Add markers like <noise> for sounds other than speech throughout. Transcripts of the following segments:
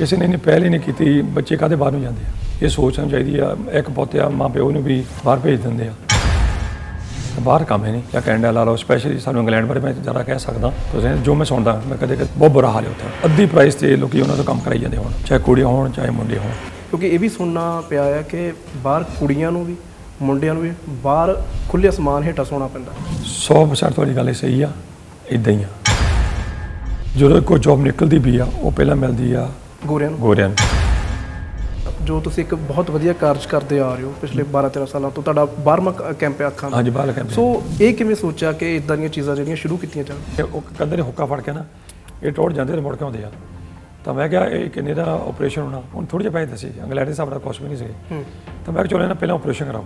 ਕਿਸੇ ਨੇ ਨਹੀਂ ਪਹਿਲ ਹੀ ਨਹੀਂ ਕੀਤੀ ਬੱਚੇ ਕਾਹਦੇ ਬਾਹਰ ਨੂੰ ਜਾਂਦੇ ਆ? ਇਹ ਸੋਚਣਾ ਚਾਹੀਦੀ ਆ ਇੱਕ ਪੁੱਤ ਆ ਮਾਂ ਪਿਓ ਨੂੰ ਵੀ ਬਾਹਰ ਭੇਜ ਦਿੰਦੇ ਆ। ਬਾਹਰ ਕੰਮ ਹੈ ਨਹੀਂ ਜਾਂ ਕੈਨੇਡਾ ਲਾ ਲਓ ਸਪੈਸ਼ਲੀ ਸਾਨੂੰ ਇੰਗਲੈਂਡ ਬਾਰੇ ਮੈਂ ਜ਼ਿਆਦਾ ਕਹਿ ਸਕਦਾ। ਤੁਸੀਂ ਜੋ ਮੈਂ ਸੁਣਦਾ ਮੈਂ ਕਦੇ ਕਦੇ ਬਹੁਤ ਬੁਰਾ ਹਾਲ ਹੈ ਉੱਥੇ। ਅੱਧੀ ਪ੍ਰਾਈਸ ਤੇ ਲੋਕੀ ਉਹਨਾਂ ਤੋਂ ਕੰਮ ਕਰਾਈ ਜਾਂਦੇ ਹੁਣ ਚਾਹੇ ਕੁੜੀਆਂ ਹੋਣ ਚਾਹੇ ਮੁੰਡੇ ਹੋਣ। ਕਿਉਂਕਿ ਇਹ ਵੀ ਸੁਣਨਾ ਪਿਆ ਹੈ ਕਿ ਬਾਹਰ ਕੁੜੀਆਂ ਨੂੰ ਵੀ ਮੁੰਡਿਆਂ ਨੂੰ ਵੀ ਬਾਹਰ ਖੁੱਲੇ ਅਸਮਾਨ ਹੇਠਾਂ ਸੌਣਾ ਪੈਂਦਾ। 100% ਤੁਹਾਡੀ ਗੱਲ ਸਹੀ ਆ ਇਦਾਂ ਹੀ ਆ। ਜਦੋਂ ਕੋਈ ਜੌਬ ਨਿਕਲਦੀ ਵੀ ਆ ਉਹ ਪਹਿਲਾਂ ਮਿਲਦੀ ਆ ਗੋਰਿਆਂ ਨੂੰ। ਗੋਰਿਆਂ ਨੂੰ। ਜੋ ਤੁਸੀਂ ਇੱਕ ਬਹੁਤ ਵਧੀਆ ਕਾਰਜ ਕਰਦੇ ਆ ਰਹੇ ਹੋ ਪਿਛਲੇ 12 13 ਸਾਲਾਂ ਤੋਂ ਤੁਹਾਡਾ 12ਵਾਂ ਕ- ਕੈਂਪ ਹੈ ਅੱਖਾਂ ਦਾ। ਹਾਂਜੀ ਬਾਹਰ ਕਹਿੰਦੇ ਸੋ ਇਹ ਕਿਵੇਂ ਸੋਚਿਆ ਕਿ ਇਦਾਂ ਦੀਆਂ ਚੀਜ਼ਾਂ ਜਿਹੜੀਆਂ ਸ਼ੁਰੂ ਕੀਤੀਆਂ ਜਾਣ? ਤੇ ਉਹ ਕਹਿੰਦੇ ਨੇ ਹੁੱਕਾ ਫੜ ਕੇ ਨਾ ਇਹ ਟੋੜ ਜਾਂਦੇ ਤੇ ਮੁੜ ਕੇ ਆਉਂਦੇ ਆ। ਤਾਂ ਮੈਂ ਕਿਹਾ ਇਹ ਕਿੰਨੇ ਦਾ ਆਪਰੇਸ਼ਨ ਹੋਣਾ? ਹੁਣ ਥੋੜੇ ਜਿਹੇ ਪੈਸੇ ਦੱਸੇ ਇੰਗਲੈਂਡ ਦੇ ਹਿਸਾਬ ਨਾਲ ਕੁਛ ਵੀ ਨਹੀਂ ਸੀਗੇ ਹੂੰ। ਤਾਂ ਮੈਂ ਕਿਹਾ ਚਲੋ ਇਹਨਾਂ ਪਹਿਲਾਂ ਆਪਰੇਸ਼ਨ ਕਰਾਓ।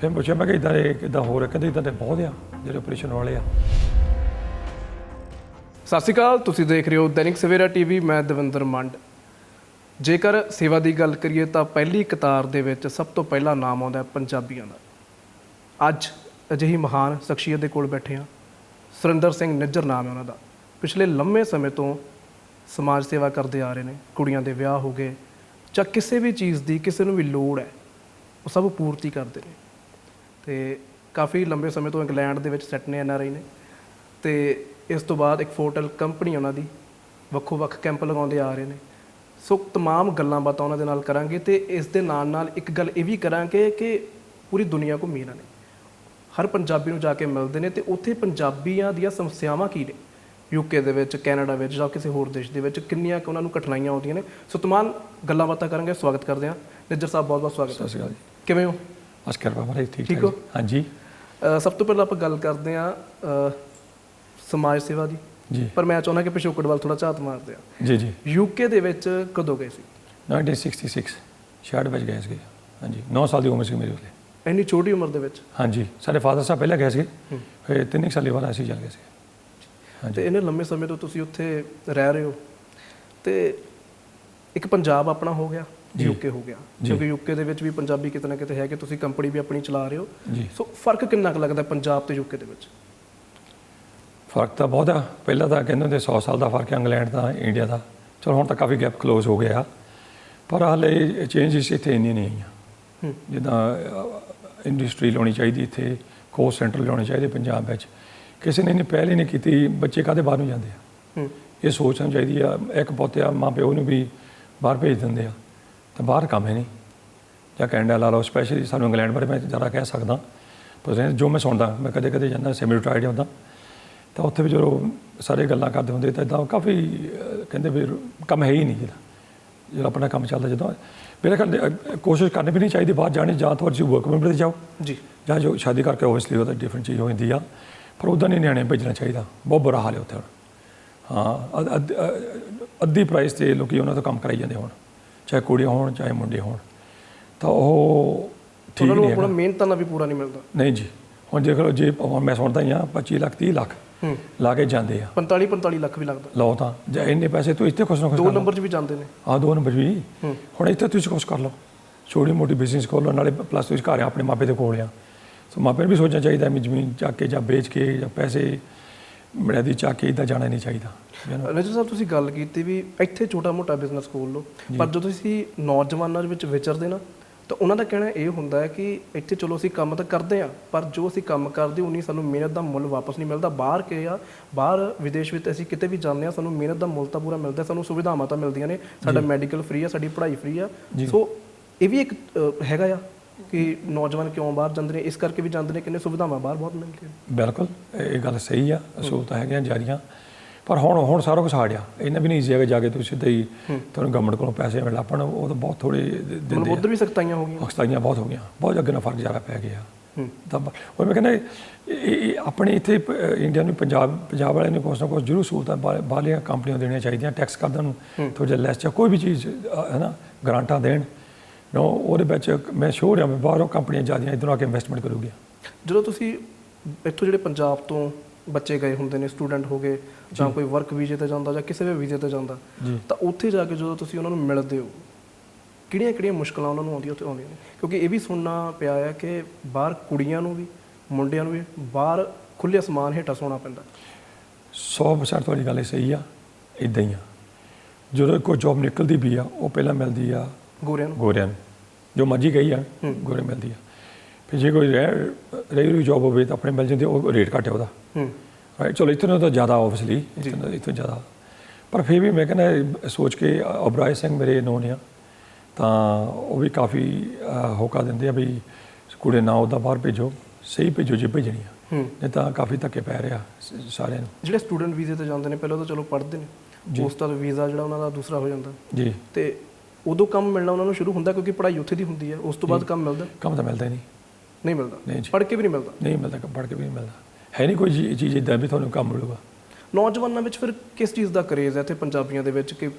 ਫਿਰ ਮੈਂ ਪੁੱਛਿਆ ਮੈਂ ਕਿ ਇਦਾਂ ਦੇ ਕਿਦਾਂ ਹੋ? ਰਿਹਾ ਕਹਿੰਦੇ ਇਦਾਂ ਦੇ ਬਹੁਤ ਆ ਜਿਹੜੇ ਆਪਰੇਸ਼ਨ ਵਾਲੇ ਆ। ਸਤਿ ਸ਼੍ਰੀ ਅਕਾਲ, ਤੁਸੀਂ ਦੇਖ ਰਹੇ ਹੋ ਦੈਨਿਕ ਸਵੇਰਾ ਟੀਵੀ, ਮੈਂ ਦਵਿੰਦਰ ਮੰਡ। ਜੇਕਰ ਸੇਵਾ ਦੀ ਗੱਲ ਕਰੀਏ ਤਾਂ ਪਹਿਲੀ ਕਤਾਰ ਦੇ ਵਿੱਚ ਸਭ ਤੋਂ ਪਹਿਲਾ ਨਾਮ ਆਉਂਦਾ ਹੈ ਪੰਜਾਬੀਆਂ ਦਾ। ਅੱਜ ਅਜਿਹੀ ਮਹਾਨ ਸ਼ਖਸੀਅਤ ਦੇ ਕੋਲ ਬੈਠੇ ਹਾਂ। ਸੁਰਿੰਦਰ ਸਿੰਘ ਨਿੱਜਰ ਨਾਮ ਹੈ ਉਹਨਾਂ ਦਾ। ਪਿਛਲੇ ਲੰਮੇ ਸਮੇਂ ਤੋਂ ਸਮਾਜ ਸੇਵਾ ਕਰਦੇ ਆ ਰਹੇ ਨੇ। ਕੁੜੀਆਂ ਦੇ ਵਿਆਹ ਹੋ ਗਏ ਜਾਂ ਕਿਸੇ ਵੀ ਚੀਜ਼ ਦੀ ਕਿਸੇ ਨੂੰ ਵੀ ਲੋੜ ਹੈ, ਉਹ ਸਭ ਪੂਰਤੀ ਕਰਦੇ ਨੇ। ਤੇ ਕਾਫੀ ਲੰਬੇ ਸਮੇਂ ਤੋਂ ਇੰਗਲੈਂਡ ਦੇ ਵਿੱਚ ਸੈੱਟ ਨੇ ਐਨਆਰਆਈ ਨੇ। ਤੇ ਇਸ ਤੋਂ ਬਾਅਦ ਇੱਕ ਫੋਟਲ ਕੰਪਨੀ ਉਹਨਾਂ ਦੀ ਵੱਖੋ ਵੱਖ ਕੈਂਪ ਲਗਾਉਂਦੇ ਆ ਰਹੇ ਨੇ ਸੋ तमाम ਗੱਲਾਂ ਬਾਤਾਂ ਉਹਨਾਂ ਦੇ ਨਾਲ ਕਰਾਂਗੇ ਤੇ ਇਸ ਦੇ ਨਾਲ ਨਾਲ ਇੱਕ ਗੱਲ ਇਹ ਵੀ ਕਰਾਂਗੇ ਕਿ ਪੂਰੀ ਦੁਨੀਆ ਘੁੰਮੀ ਇਹਨਾਂ ਨੇ ਹਰ ਪੰਜਾਬੀ ਨੂੰ ਜਾ ਕੇ ਮਿਲਦੇ ਨੇ ਤੇ ਉੱਥੇ ਪੰਜਾਬੀਆਂ ਦੀਆਂ ਸਮੱਸਿਆਵਾਂ ਕੀ ਨੇ ਯੂਕੇ ਦੇ ਵਿੱਚ ਕੈਨੇਡਾ ਵਿੱਚ ਜਾਂ ਕਿਸੇ ਹੋਰ ਦੇਸ਼ ਦੇ ਵਿੱਚ ਕਿੰਨੀਆਂ ਕੁ ਉਹਨਾਂ ਨੂੰ ਕਠਿਨਾਈਆਂ ਆਉਂਦੀਆਂ ਨੇ ਸੋ तमाम ਗੱਲਾਂ ਬਾਤਾਂ ਕਰਾਂਗੇ ਸਵਾਗਤ ਕਰਦੇ ਹਾਂ ਨਿੱਜਰ ਸਾਹਿਬ ਬਹੁਤ ਬਹੁਤ ਸਵਾਗਤ ਸਤਿ ਹੈ ਸ਼੍ਰੀ ਅਕਾਲ ਜੀ ਕਿਵੇਂ ਹੋ ਬਸ ਕਿਰਪਾ ਮਾਰੇ ਠੀਕ ਠੀਕ ਠਾਕ ਹੋ? ਜੀ। ਹਾਂਜੀ ਅ, ਸਭ ਤੋਂ ਪਹਿਲਾਂ ਆਪਾਂ ਗੱਲ ਕਰਦੇ ਹਾਂ ਅ, ਸਮਾਜ ਸੇਵਾ ਦੀ। ਜੀ। ਪਰ ਮੈਂ ਚਾਹੁੰਦਾ ਕਿ ਪਿਛੋਕੜ ਵੱਲ ਥੋੜਾ ਝਾਤ ਮਾਰਦੇ ਆ। ਜੀ ਜੀ। ਯੂਕੇ ਦੇ ਵਿੱਚ ਕਦੋਂ ਗਏ ਸੀ? 1966 66 ਵਿੱਚ ਗਏ ਸੀਗੇ। ਹਾਂਜੀ 9 ਸਾਲ ਦੀ ਉਮਰ ਸੀ ਮੇਰੀ ਉਸਲੇ ਇੰਨੀ ਛੋਟੀ ਉਮਰ ਦੇ ਵਿੱਚ? ਹਾਂਜੀ ਸਾਡੇ ਫਾਦਰ ਸਾਹਿਬ ਪਹਿਲਾਂ ਗਏ ਹੂੰ। ਫਿਰ ਤਿੰਨ ਕੁ ਸਾਲ ਬਾਅਦ ਅਸੀਂ ਚੱਲ ਗਏ ਸੀ ਹਾਂਜੀ। ਤੇ ਇਹਨੇ ਲੰਮੇ ਸਮੇਂ ਤੋਂ ਤੁਸੀਂ ਉੱਥੇ ਰਹਿ ਰਹੇ ਹੋ। ਤੇ ਇੱਕ ਪੰਜਾਬ ਆਪਣਾ ਹੋ ਗਿਆ। ਯੂਕੇ ਹੋ ਗਿਆ। ਕਿਉਂਕਿ ਯੂਕੇ ਦੇ ਵਿੱਚ ਵੀ ਪੰਜਾਬੀ ਕਿਤੇ ਨਾ ਕਿਤੇ ਹੈ ਕਿ ਤੁਸੀਂ ਕੰਪਨੀ ਵੀ ਆਪਣੀ ਚਲਾ ਰਹੇ ਹੋ। ਸੋ ਫ਼ਰਕ ਕਿੰਨਾ ਕੁ ਲੱਗਦਾ ਪੰਜਾਬ ਤੇ ਯੂਕੇ ਦੇ ਵਿੱਚ? ਫ਼ਰਕ ਤਾਂ ਬਹੁਤ ਆ। ਪਹਿਲਾਂ ਤਾਂ ਕਹਿੰਦੇ ਹੁੰਦੇ 100 ਸਾਲ ਦਾ ਫ਼ਰਕ ਹੈ ਇੰਗਲੈਂਡ ਦਾ ਇੰਡੀਆ ਦਾ। ਚਲੋ ਹੁਣ ਤਾਂ ਕਾਫੀ ਗੈਪ ਕਲੋਜ਼ ਹੋ ਗਿਆ। ਪਰ ਹਾਲੇ ਚੇਂਜਸ ਇੱਥੇ ਇੰਨੀ ਨਹੀਂ ਆਈਆਂ। ਜਿੱਦਾਂ ਇੰਡਸਟਰੀ ਲਾਉਣੀ ਚਾਹੀਦੀ ਇੱਥੇ ਕੋਸ ਸੈਂਟਰ ਲਾਉਣੇ ਚਾਹੀਦੇ ਪੰਜਾਬ ਵਿੱਚ। ਕਿਸੇ ਨੇ ਨਹੀਂ ਪਹਿਲ ਨਹੀਂ ਕੀਤੀ ਬੱਚੇ ਕਾਹਦੇ ਬਾਹਰ ਨੂੰ ਜਾਂਦੇ ਆ? ਇਹ ਸੋਚਣਾ ਚਾਹੀਦੀ ਆ। ਇੱਕ ਪੁੱਤ ਆ ਮਾਂ ਪਿਓ ਨੂੰ ਵੀ ਬਾਹਰ ਭੇਜ ਦਿੰਦੇ ਆ। ਤਾਂ ਬਾਹਰ ਕੰਮ ਹੈ ਨਹੀਂ। ਜਾਂ ਕੈਨੇਡਾ ਲਾ ਲਓ ਸਪੈਸ਼ਲੀ ਸਾਨੂੰ ਇੰਗਲੈਂਡ ਬਾਰੇ ਮੈਂ ਜ਼ਿਆਦਾ ਕਹਿ ਸਕਦਾ। ਪਰ ਜੋ ਮੈਂ ਸੁਣਦਾ ਮੈਂ ਕਦੇ ਕਦੇ ਜਾਂਦਾ ਸੈਮੀ ਰਿਟਾਇਰਡ ਹੁੰਦਾ। ਤਾਂ ਉੱਥੇ ਵੀ ਜਦੋਂ ਸਾਰੇ ਗੱਲਾਂ ਕਰਦੇ ਹੁੰਦੇ ਤਾਂ ਇਦਾਂ ਕਾਫੀ ਕਹਿੰਦੇ ਵੀ ਕੰਮ ਹੈ ਹੀ ਨਹੀਂ ਜਿਹੜਾ ਜਿਹੜਾ ਆਪਣਾ ਕੰਮ ਚੱਲਦਾ ਜਦੋਂ ਮੇਰੇ ਖਿਆਲ ਨਾਲ, ਕੋਸ਼ਿਸ਼ ਕਰਨੀ ਵੀ ਨਹੀਂ ਚਾਹੀਦੀ ਬਾਹਰ ਜਾਣੀ ਜਾਂ ਤਾਂ ਤੁਸੀਂ ਵਰਕ ਪਰਮਿਟ ਤੇ ਜਾਓ। ਜੀ। ਜਾਂ ਜੋ ਸ਼ਾਦੀ ਕਰਕੇ ਓਬਵੀਅਸਲੀ ਉਹਦਾ ਡਿਫਰੈਂਟ ਚੀਜ਼ ਹੋ ਜਾਂਦੀ ਆ। ਪਰ ਉਦਾਂ ਨਹੀਂ ਨਿਆਣੇ ਭੇਜਣਾ ਚਾਹੀਦਾ। ਬਹੁਤ ਬੁਰਾ ਹਾਲ ਹੈ ਉੱਥੇ ਹੁਣ। ਹਾਂ ਅੱਧ- ਪ੍ਰਾਈਸ ਤੇ ਲੋਕੀ ਉਹਨਾਂ ਤੋਂ ਕੰਮ ਕਰਾਈ ਜਾਂਦੇ ਹੁਣ। ਚਾਹੇ ਕੁੜੀਆਂ ਹੋਣ ਚਾਹੇ ਮੁੰਡੇ ਹੋਣ। ਤਾਂ ਉਹ ਠੀਕ ਉਹਨਾਂ ਨੂੰ ਨਹੀਂ ਆਪਣਾ ਹੈਗਾ ਮਿਹਨਤਾਂ ਦਾ ਵੀ ਪੂਰਾ ਨਹੀਂ ਮਿਲਦਾ। ਨਹੀਂ ਜੀ। ਹੁਣ ਦੇਖ ਲਓ ਜੇ ਮੈਂ ਸੁਣਦਾ ਹੀ ਆ 25 ਲੱਖ 30 ਲੱਖ। ਹੂੰ ਲਾ ਕੇ ਜਾਂਦੇ ਆ। 45 45 ਲੱਖ ਵੀ ਲੱਗਦਾ। ਲਓ ਤਾਂ ਜੇ ਇੰਨੇ ਪੈਸੇ ਤੂੰ ਇੱਥੇ ਕੁਛ ਨਾ ਕੁਛ ਦੋ ਨੰਬਰ 'ਚ ਵੀ ਜਾਂਦੇ ਨੇ। ਆ ਦੋ ਨੰਬਰ ਵੀ। ਹੁਣ ਇੱਥੇ ਤੁਸੀਂ ਕੁਛ ਕਰ ਲਓ। ਛੋਟੀ ਮੋਟੀ ਬਿਜ਼ਨਸ ਖੋਲ੍ਹੋ ਨਾਲੇ ਪਲੱਸ ਤੁਸੀਂ ਘਰ ਆ ਆਪਣੇ ਮਾਪੇ ਦੇ ਕੋਲ ਆ। ਸੋ ਮਾਪੇ ਨੂੰ ਵੀ ਸੋਚਣਾ ਚਾਹੀਦਾ ਵੀ ਜ਼ਮੀਨ ਚੱਕ ਕੇ ਜਾਂ ਵੇਚ ਕੇ ਜਾਂ ਪੈਸੇ ਬੜਿਆਦੀ ਚੱਕ ਕੇ ਇੱਦਾਂ ਜਾਣਾ ਨਹੀਂ ਚਾਹੀਦਾ? ਰਜਤ ਸਾਹਿਬ ਤੁਸੀਂ ਗੱਲ ਕੀਤੀ ਵੀ ਇੱਥੇ ਛੋਟਾ ਮੋਟਾ ਬਿਜ਼ਨਸ ਖੋਲ ਲਓ। ਪਰ ਜਦੋਂ ਤੁਸੀਂ ਨੌਜਵਾਨਾਂ ਦੇ ਵਿੱਚ ਵਿਚਰਦੇ ਨਾ ਤਾਂ ਉਹਨਾਂ ਦਾ ਕਹਿਣਾ ਇਹ ਹੁੰਦਾ ਹੈ ਕਿ ਇੱਥੇ ਚਲੋ ਅਸੀਂ ਕੰਮ ਤਾਂ ਕਰਦੇ ਆ ਪਰ ਜੋ ਅਸੀਂ ਕੰਮ ਕਰਦੇ ਉਨੀ ਸਾਨੂੰ ਮਿਹਨਤ ਦਾ ਮੁੱਲ ਵਾਪਸ ਨਹੀਂ ਮਿਲਦਾ। ਬਾਹਰ ਕੇ ਆ ਬਾਹਰ ਵਿਦੇਸ਼ ਵਿੱਚ ਅਸੀਂ ਕਿਤੇ ਵੀ ਜਾਂਦੇ ਆ ਸਾਨੂੰ ਮਿਹਨਤ ਦਾ ਮੁੱਲ ਤਾਂ ਪੂਰਾ ਮਿਲਦਾ ਸਾਨੂੰ ਸੁਵਿਧਾਵਾਂ ਤਾਂ ਮਿਲਦੀਆਂ ਨੇ। ਸਾਡਾ ਮੈਡੀਕਲ ਫ੍ਰੀ ਆ ਸਾਡੀ ਪੜ੍ਹਾਈ ਫ੍ਰੀ ਆ। ਸੋ ਇਹ ਵੀ ਇੱਕ ਹੈਗਾ ਆ ਕਿ ਨੌਜਵਾਨ ਕਿਉਂ ਬਾਹਰ ਜਾਂਦੇ ਨੇ ਇਸ ਕਰਕੇ ਵੀ ਜਾਂਦੇ ਨੇ ਕਿੰਨੇ ਸੁਵਿਧਾਵਾਂ ਬਾਹਰ ਬਹੁਤ ਮਿਲਦੀਆਂ ਬਿਲਕੁਲ ਇਹ ਇਹ ਗੱਲ ਸਹੀ ਆ ਸਹੂਲਤਾਂ ਹੈਗੀਆਂ ਜਾਰੀਆਂ। ਪਰ ਹੁਣ ਹੁਣ ਸਾਰਾ ਕੁਝ ਆ ਗਿਆ। ਇਹਨਾਂ ਵੀ ਨਹੀਂ ਈਜ਼ੀ ਹੈਗਾ ਜਾ ਕੇ ਤੁਸੀਂ ਸਿੱਧਾ ਹੀ ਤੁਹਾਨੂੰ ਗਵਰਨਮੈਂਟ ਕੋਲੋਂ ਪੈਸੇ ਮਿਲ ਆਪਣ ਉਹ ਤਾਂ ਬਹੁਤ ਥੋੜੇ ਮਤਲਬ ਦਿੰਦੇ ਆ। ਉੱਧਰ ਵੀ ਸਖਤਾਈਆਂ ਹੋ ਗਈਆਂ? ਅਖਤਾਈਆਂ ਬਹੁਤ ਹੋ ਗਈਆਂ। ਬਹੁਤ ਅੱਗੇ ਨਾਲ ਫ਼ਰਕ ਜ਼ਿਆਦਾ ਪੈ ਗਿਆ। ਤਾਂ ਉਹ ਮੈਂ ਕਹਿੰਦਾ ਆਪਣੇ ਇੱਥੇ ਇੰਡੀਆ ਨੂੰ ਪੰਜਾਬ ਪੰਜਾਬ ਵਾਲਿਆਂ ਨੂੰ ਕੁਛ ਨਾ ਕੁਛ ਜ਼ਰੂਰ ਸਹੂਲਤਾਂ ਬਾਹਰ- ਬਾਹਰਲੀਆਂ ਕੰਪਨੀਆਂ ਦੇਣੀਆਂ ਚਾਹੀਦੀਆਂ ਟੈਕਸ ਕਰਦਣ ਨੂੰ ਥੋੜ੍ਹਾ ਜਿਹਾ ਲੈਸ ਜਾਂ ਕੋਈ ਵੀ ਚੀਜ਼ ਹੈ ਨਾ ਗ੍ਰਾਂਟਾਂ ਦੇਣ। ਨੋ ਉਹਦੇ ਵਿੱਚ ਮੈਂ ਸ਼ੋਰ ਹਾਂ ਵੀ ਬਾਹਰੋਂ ਕੰਪਨੀਆਂ ਜ਼ਿਆਦੀਆਂ ਇੱਧਰੋਂ ਆ ਕੇ ਇਨਵੈਸਟਮੈਂਟ ਕਰੂਗੀਆਂ। ਜਦੋਂ ਤੁਸੀਂ ਇੱਥੋਂ ਜਿਹੜੇ ਪੰਜਾਬ ਤੋਂ ਬੱਚੇ ਗਏ ਹੁੰਦੇ ਨੇ ਸਟੂਡੈਂਟ ਹੋ ਗਏ ਜਾਂ ਕੋਈ ਵਰਕ ਵੀਜ਼ੇ ਤੇ ਜਾਂਦਾ ਜਾਂ ਕਿਸੇ ਵੀ ਵੀਜ਼ੇ ਤੇ ਜਾਂਦਾ ਤਾਂ ਉੱਥੇ ਜਾ ਕੇ ਜਦੋਂ ਤੁਸੀਂ ਉਹਨਾਂ ਨੂੰ ਮਿਲਦੇ ਹੋ ਕਿਹੜੀਆਂ ਕਿਹੜੀਆਂ ਮੁਸ਼ਕਲਾਂ ਉਹਨਾਂ ਨੂੰ ਆਉਂਦੀਆਂ ਉੱਥੇ ਆਉਂਦੀਆਂ ਨੇ? ਕਿਉਂਕਿ ਇਹ ਵੀ ਸੁਣਨਾ ਪਿਆ ਹੈ ਕਿ ਬਾਹਰ ਕੁੜੀਆਂ ਨੂੰ ਵੀ ਮੁੰਡਿਆਂ ਨੂੰ ਵੀ ਬਾਹਰ ਖੁੱਲੇ ਅਸਮਾਨ ਹੇਠਾਂ ਸੌਣਾ ਪੈਂਦਾ। 100% ਤੁਹਾਡੀ ਗੱਲ ਸਹੀ ਆ ਇਦਾਂ ਹੀ ਆ। ਜਦੋਂ ਕੋਈ ਜੌਬ ਨਿਕਲਦੀ ਵੀ ਆ ਉਹ ਪਹਿਲਾਂ ਮਿਲਦੀ ਆ ਗੋਰਿਆਂ ਨੂੰ। ਗੋਰਿਆਂ ਨੂੰ। ਜੋ ਮਰਜ਼ੀ ਗਈ ਆ ਗੋਰੇ ਮਿਲਦੀ ਆ। ਫਿਰ ਜੇ ਕੋਈ ਰੈਗੂਲਰ ਜੌਬ ਹੋਵੇ ਤਾਂ ਆਪਣੇ ਮਿਲ ਜਾਂਦੀ ਉਹ ਰੇਟ ਘੱਟ ਹੈ ਉਹਦਾ। ਰਾਈਟ ਚਲੋ ਇਤਨੇ ਤਾਂ ਜ਼ਿਆਦਾ ਆਬਵੀਅਸਲੀ ਇਤਨੇ ਇਤਨੇ ਜ਼ਿਆਦਾ। ਪਰ ਫਿਰ ਵੀ ਮੈਂ ਕਹਿੰਦਾ ਸੋਚ ਕੇ ਅਬਰਾਏ ਸਿੰਘ ਮੇਰੇ ਨੋਨ ਆ। ਤਾਂ ਉਹ ਵੀ ਕਾਫੀ ਹੋਕਾ ਦਿੰਦੇ ਆ ਵੀ ਕੁੜੇ ਨਾ ਉਹਦਾ ਬਾਹਰ ਭੇਜੋ ਸਹੀ ਭੇਜੋ ਜੇ ਭੇਜਣੀ ਆ ਹੂੰ। ਨਹੀਂ ਤਾਂ ਕਾਫੀ ਧੱਕੇ ਪੈ ਰਿਹਾ ਸਾਰਿਆਂ ਨੂੰ। ਜਿਹੜੇ ਸਟੂਡੈਂਟ ਵੀਜ਼ੇ ਤੇ ਜਾਂਦੇ ਨੇ ਪਹਿਲਾਂ ਤਾਂ ਚਲੋ ਪੜ੍ਹਦੇ ਨੇ। ਤੋਂ ਵੀਜ਼ਾ ਜਿਹੜਾ ਉਹਨਾਂ ਦਾ ਦੂਸਰਾ ਹੋ ਜਾਂਦਾ। ਜੀ। ਤੇ ਉਦੋਂ ਕੰਮ ਮਿਲਣਾ ਉਹਨਾਂ ਨੂੰ ਸ਼ੁਰੂ ਹੁੰਦਾ ਕਿਉਂਕਿ ਪੜ੍ਹਾਈ ਉੱਥੇ ਦੀ ਹੁੰਦੀ ਹੈ ਉਸ ਤੋਂ ਬਾਅਦ ਕੰਮ ਮਿਲਦਾ। ਕੰਮ ਤਾਂ ਮਿਲਦਾ ਨਹੀਂ। ਨਹੀਂ ਮਿਲਦਾ। ਪੜ੍ਹ ਕੇ ਵੀ ਨਹੀਂ ਮਿਲਦਾ। ਨਹੀਂ ਮਿਲਦਾ ਪੜ੍ਹ ਕੇ ਵੀ ਨਹੀਂ ਮਿਲਦਾ। ਹੈ ਨਹੀਂ ਕੋਈ ਚੀਜ਼ ਇਦਾਂ ਵੀ ਤੁਹਾਨੂੰ ਕੰਮ ਮਿਲੂਗਾ? ਨੌਜਵਾਨਾਂ ਵਿੱਚ ਫਿਰ ਕਿਸ ਚੀਜ਼ ਦਾ ਕਰੇਜ਼ ਹੈ ਇੱਥੇ ਪੰਜਾਬੀਆਂ ਦੇ ਵਿੱਚ ਕਿ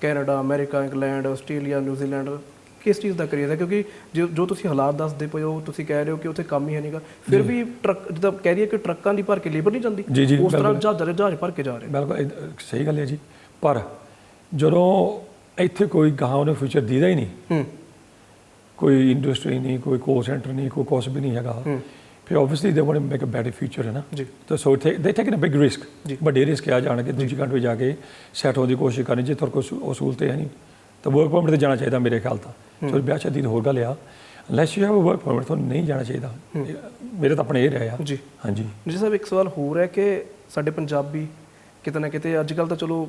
Canada America England Australia New Zealand ਕਿਸ ਚੀਜ਼ ਦਾ ਕਰੇਜ਼ ਹੈ? ਕਿਉਂਕਿ ਜੋ ਜੋ ਤੁਸੀਂ ਹਾਲਾਤ ਦੱਸਦੇ ਪਏ ਹੋ ਤੁਸੀਂ ਕਹਿ ਰਹੇ ਹੋ ਕਿ ਉੱਥੇ ਕੰਮ ਹੀ ਹੈ ਨਹੀਂਗਾ। ਫਿਰ ਵੀ ਟਰੱਕ ਜਿੱਦਾਂ ਕਹਿ ਰਹੀ ਕਿ ਟਰੱਕਾਂ ਦੀ ਭਰ ਕੇ ਲੇਬਰ ਨਹੀਂ ਜਾਂਦੀ। ਉਸ ਤਰ੍ਹਾਂ। ਜਹਾਜ਼ਾਂ ਦੇ ਜਹਾਜ਼ ਭਰ ਕੇ ਜਾ ਰਹੇ। ਬਿਲਕੁਲ ਸਹੀ ਗੱਲ ਹੈ ਜੀ। ਪਰ ਜਦੋਂ ਇੱਥੇ ਕੋਈ ਗਾਹਾਂ ਉਹਨੂੰ ਫਿਊਚਰ ਦੀਦਾ ਹੀ ਨਹੀਂ ਹੂੰ। ਕੋਈ ਇੰਡਸਟਰੀ ਨਹੀਂ ਕੋਈ ਕੋਲ ਸੈਂਟਰ ਨਹੀਂ ਕੋਈ ਕੁਛ ਵੀ ਨਹੀਂ ਹੈਗਾ ਫਿਰ obviously they want make a better future ਹੈ ਨਾ ਜੀ ਤਾਂ ਸੋ ਦੇ ਟੇਕਨ ਅ ਬਿਗ ਰਿਸਕ ਜੀ। ਵੱਡੇ ਰਿਸਕ ਆ ਜਾਣ ਕੇ ਦੂਜੀ ਕੰਟਰੀ ਜਾ ਕੇ ਸੈਟ ਹੋਣ ਦੀ ਕੋਸ਼ਿਸ਼ ਕਰਨੀ ਜੇ ਤੁਹਾਡੇ ਕੋਲ ਸਹੂ- ਉਹ ਸਹੂਲਤ ਹੈ ਨਹੀਂ ਤਾਂ ਵਰਕ ਪਰਮਿਟ ਤੇ ਜਾਣਾ ਚਾਹੀਦਾ ਮੇਰੇ ਖਿਆਲ ਤਾਂ ਚਲੋ ਵਿਆਹ ਸ਼ਾਦੀ ਦੀ ਹੋਰ ਗੱਲ ਆ unless you have a work permit ਤੁਹਾਨੂੰ ਨਹੀਂ ਜਾਣਾ ਚਾਹੀਦਾ ਮੇਰੇ ਤਾਂ ਆਪਣੇ ਇਹ ਰਿਹਾ ਆ ਜੀ ਹਾਂਜੀ ਜੀ ਸਾਹਿਬ ਇੱਕ ਸਵਾਲ ਹੋਰ ਹੈ ਕਿ ਸਾਡੇ ਪੰਜਾਬੀ ਕਿਤੇ ਨਾ ਕਿਤੇ ਅੱਜ ਕੱਲ ਤਾਂ ਚਲੋ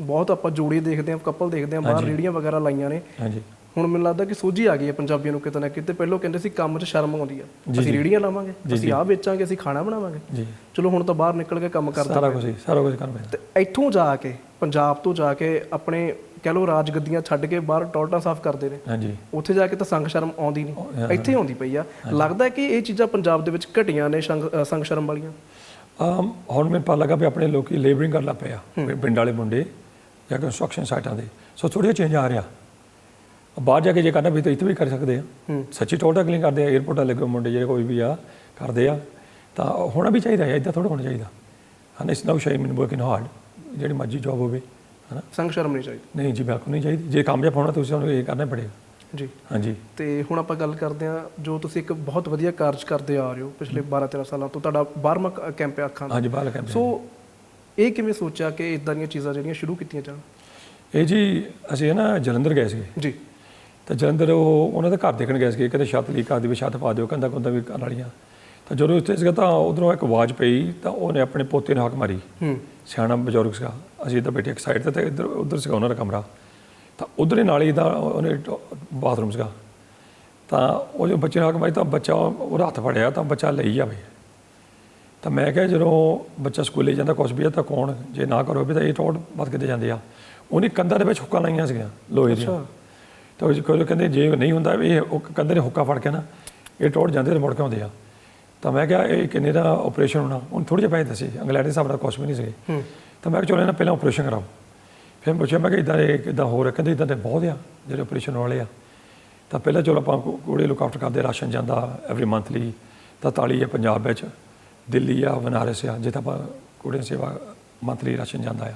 ਬਹੁਤ ਆਪਾਂ ਜੋੜੀ ਦੇਖਦੇ ਹਾਂ ਕਪਲ ਦੇਖਦੇ ਹਾਂ ਬਾਹਰ। ਰੇੜੀਆਂ ਵਗੈਰਾ ਲਾਈਆਂ ਨੇ ਹਾਂਜੀ ਹੁਣ ਮੈਨੂੰ ਲੱਗਦਾ ਕਿ ਸੋਝੀ ਆ ਗਈ ਹੈ ਪੰਜਾਬੀਆਂ ਨੂੰ ਕਿਤੇ ਨਾ ਕਿਤੇ। ਪਹਿਲਾਂ ਕਹਿੰਦੇ ਸੀ ਕੰਮ 'ਚ ਸ਼ਰਮ ਆਉਂਦੀ ਆ। ਅਸੀਂ। ਰੇੜੀਆਂ ਲਾਵਾਂਗੇ ਅਸੀਂ। ਆਹ ਵੇਚਾਂਗੇ ਅਸੀਂ ਖਾਣਾ ਬਣਾਵਾਂਗੇ। ਚਲੋ ਹੁਣ ਤਾਂ ਬਾਹਰ ਨਿਕਲ ਕੇ ਕੰਮ ਕਰਦੇ ਸਾਰਾ। ਕੁਝ ਸਾਰਾ ਕੁਝ ਪੈਂਦਾ ਤੇ ਇੱਥੋਂ ਜਾ ਕੇ ਪੰਜਾਬ ਤੋਂ ਜਾ ਕੇ ਆਪਣੇ ਕਹਿ ਲਓ ਰਾਜ ਗੱਦੀਆਂ ਛੱਡ ਕੇ ਬਾਹਰ ਟੋਲਟਾਂ ਸਾਫ਼ ਕਰਦੇ ਨੇ। ਹਾਂਜੀ। ਉੱਥੇ ਜਾ ਕੇ ਤਾਂ ਸੰਗ ਸ਼ਰਮ ਆਉਂਦੀ ਨਹੀਂ। ਇੱਥੇ ਆਉਂਦੀ ਪਈ ਆ। ਲੱਗਦਾ ਕਿ ਇਹ ਚੀਜ਼ਾਂ ਪੰਜਾਬ ਦੇ ਵਿੱਚ ਘਟੀਆਂ ਨੇ ਸੰਗ ਸ਼ਰਮ ਵਾਲੀਆਂ? ਹੁਣ ਮੈਨੂੰ ਪਤਾ ਲੱਗਾ ਵੀ ਆਪਣੇ ਲੋਕੀ ਲੇਬਰਿੰਗ ਕਰਨ ਲੱਗ ਪਏ ਆ। ਪਿੰਡ ਵਾਲੇ ਮੁੰਡੇ ਜਾਂ ਕੰਸਟਰਕਸ਼ਨ ਸਾਈਟਾਂ ਦੇ। ਸੋ ਥੋੜ੍ਹਾ ਚੇਂਜ ਆ ਰਿਹਾ। ਬਾਹਰ ਜਾ ਕੇ ਜੇ ਕਰਨਾ ਵੀ ਤਾਂ ਇੱਥੇ ਵੀ ਕਰ ਸਕਦੇ ਆ। ਹੂੰ। ਸੱਚੀ ਟੋਟਾ ਕਲਿੰਗ ਕਰਦੇ ਆ 에어ਪੋਰਟਾਂ ਹੋਏ ਮੁੰਡੇ ਜਿਹੜੇ ਕੋਈ ਵੀ ਆ ਕਰਦੇ ਆ। ਤਾਂ ਹੋਣਾ ਵੀ ਚਾਹੀਦਾ ਹੈ ਇਦਾਂ ਥੋੜਾ ਹੋਣਾ ਚਾਹੀਦਾ। ਹਨ ਇਸ ਨਾਉ ਸ਼ਾਈ ਮਨ ਵਰਕਿੰਗ ਹਾਰਡ ਜਿਹੜੀ ਮਰਜ਼ੀ ਜੌਬ ਹੋਵੇ ਹਨਾ। ਸੰਗ ਸ਼ਰਮ ਨਹੀਂ ਚਾਹੀਦੀ। ਨਹੀਂ ਜੀ ਬਿਲਕੁਲ ਨਹੀਂ ਚਾਹੀਦੀ। ਜੇ ਕਾਮਯਾਬ ਹੋਣਾ ਤੁਸੀਂ ਤੁਹਾਨੂੰ ਇਹ ਕਰਨਾ ਹੀ ਪੜੇਗਾ। ਜੀ। ਹਾਂਜੀ। ਤੇ ਹੁਣ ਆਪਾਂ ਗੱਲ ਕਰਦੇ ਹਾਂ ਜੋ ਤੁਸੀਂ ਇੱਕ ਬਹੁਤ ਵਧੀਆ ਕਾਰਜ ਕਰਦੇ ਆ ਰਹੇ ਹੋ ਪਿਛਲੇ 12 13 ਸਾਲਾਂ ਤੋਂ ਤੁਹਾਡਾ 12ਵਾਂ ਕ- ਕੈਂਪ ਹੈ ਅੱਖਾਂ ਦਾ। ਹਾਂਜੀ ਬਾਹਰ ਕੈਂਪ ਸੋ ਇਹ ਕਿਵੇਂ ਸੋਚਿਆ ਕਿ ਇਦਾਂ ਦੀਆਂ ਚੀਜ਼ਾਂ ਜਿਹੜੀਆਂ ਸ਼ੁਰੂ ਕੀਤੀਆਂ ਜਾਣ? ਇਹ ਜੀ ਅਸੀਂ ਨਾ ਜਲੰਧਰ ਗਏ ਸੀਗੇ। ਜੀ। ਤਾਂ ਜਲੰਧਰ ਉਹ ਉਹਨਾਂ ਦੇ ਘਰ ਦੇਖਣ ਗਏ ਸੀਗੇ ਕਹਿੰਦੇ ਛੱਤ ਲੀਕ ਕਰਦੀ ਵੀ ਛੱਤ ਪਾ ਦਿਓ ਕੰਦਾ ਕੁੰਦਾ ਵੀ ਕਰਨ ਵਾਲੀਆਂ। ਤਾਂ ਜਦੋਂ ਉੱਥੇ ਸੀਗਾ ਤਾਂ ਉਧਰੋਂ ਇੱਕ ਆਵਾਜ਼ ਪਈ ਤਾਂ ਉਹਨੇ ਆਪਣੇ ਪੋਤੇ ਨੂੰ ਹੱਕ ਮਾਰੀ। ਹੂੰ। ਸਿਆਣਾ ਬਜ਼ੁਰਗ ਸੀਗਾ। ਅਸੀਂ ਤਾਂ ਬੈਠੇ ਇੱਕ ਸਾਈਡ ਤੇ ਤੇ ਇੱਧਰ ਉਧਰ ਸੀਗਾ ਉਹਨਾਂ ਦਾ ਕਮਰਾ। ਤਾਂ ਉਧਰ ਹੀ ਨਾਲੀ ਦਾ ਉਹਨੇ ਬਾਥਰੂਮ ਸੀਗਾ। ਤਾਂ ਉਹ ਜੋ ਬੱਚੇ ਨੂੰ ਹੱਕ ਮਾਰੀ ਤਾਂ ਬੱਚਾ ਉਹਦਾ ਹੱਥ ਫੜਿਆ ਤਾਂ ਬੱਚਾ ਲਈ ਜਾਵੇ। ਤਾਂ ਮੈਂ ਕਿਹਾ ਜਦੋਂ ਬੱਚਾ ਸਕੂਲੇ ਜਾਂਦਾ ਕੁਛ ਵੀ ਆ ਤਾਂ ਕੌਣ? ਜੇ ਨਾ ਕਰੋ ਵੀ ਤਾਂ ਇਹ ਟੋਟ ਵੱਧ ਕਿਤੇ ਜਾਂਦੇ ਆ। ਉਹਨੇ ਕੰਧਾਂ ਦੇ ਵਿੱਚ ਹੁੱਕਾਂ ਲਾਈਆਂ ਸੀਗੀਆਂ ਲੋਹੇ ਦੀਆਂ। ਅੱਛਾ। ਤਾਂ ਉਹ ਕੋਈ ਕਹਿੰਦੇ ਜੇ ਨਹੀਂ ਹੁੰਦਾ ਇਹ ਉਹ ਕੰਧੇ ਨੇ ਹੁੱਕਾ ਫੜ ਕੇ ਨਾ ਇਹ ਟੋੜ ਜਾਂਦੇ ਤੇ ਮੁੜ ਕੇ ਆਉਂਦੇ ਆ। ਤਾਂ ਮੈਂ ਕਿਹਾ ਇਹ ਕਿੰਨੇ ਦਾ ਆਪਰੇਸ਼ਨ ਹੋਣਾ? ਹੁਣ ਥੋੜੇ ਜਿਹੇ ਪੈਸੇ ਦੱਸੇ ਇੰਗਲੈਂਡ ਦੇ ਹਿਸਾਬ ਨਾਲ ਕੁਛ ਵੀ ਨਹੀਂ ਸੀਗੇ। ਤਾਂ ਮੈਂ ਕਿਹਾ ਚਲੋ ਇਹਨਾਂ ਪਹਿਲਾਂ ਆਪਰੇਸ਼ਨ ਕਰਾਓ। ਫਿਰ ਪੁੱਛਿਆ ਮੈਂ ਕਿ ਇਦਾਂ ਦੇ ਕਿਦਾਂ ਹੋ ਰਿਹਾ ਕਹਿੰਦੇ ਇਦਾਂ ਦੇ ਬਹੁਤ ਆ ਜਿਹੜੇ ਆਪਰੇਸ਼ਨ ਵਾਲੇ ਆ। ਤਾਂ ਪਹਿਲਾਂ ਚਲੋ ਆਪਾਂ ਕੋੜੇ ਲੁੱਕ ਆਫਟਰ ਕਰਦੇ ਰਾਸ਼ਨ ਜਾਂਦਾ ਐਵਰੀ ਮੰਥਲੀ ਤਾਂ ਤਾਲੀ ਹੈ ਪੰਜਾਬ ਵਿੱਚ ਦਿੱਲੀ ਆ ਬਨਾਰਸ ਆ ਜਿੱਥੇ ਆਪਾਂ ਕੋੜੇ ਸੇਵਾ ਮੰਥਲੀ ਰਾਸ਼ਨ ਜਾਂਦਾ ਆ।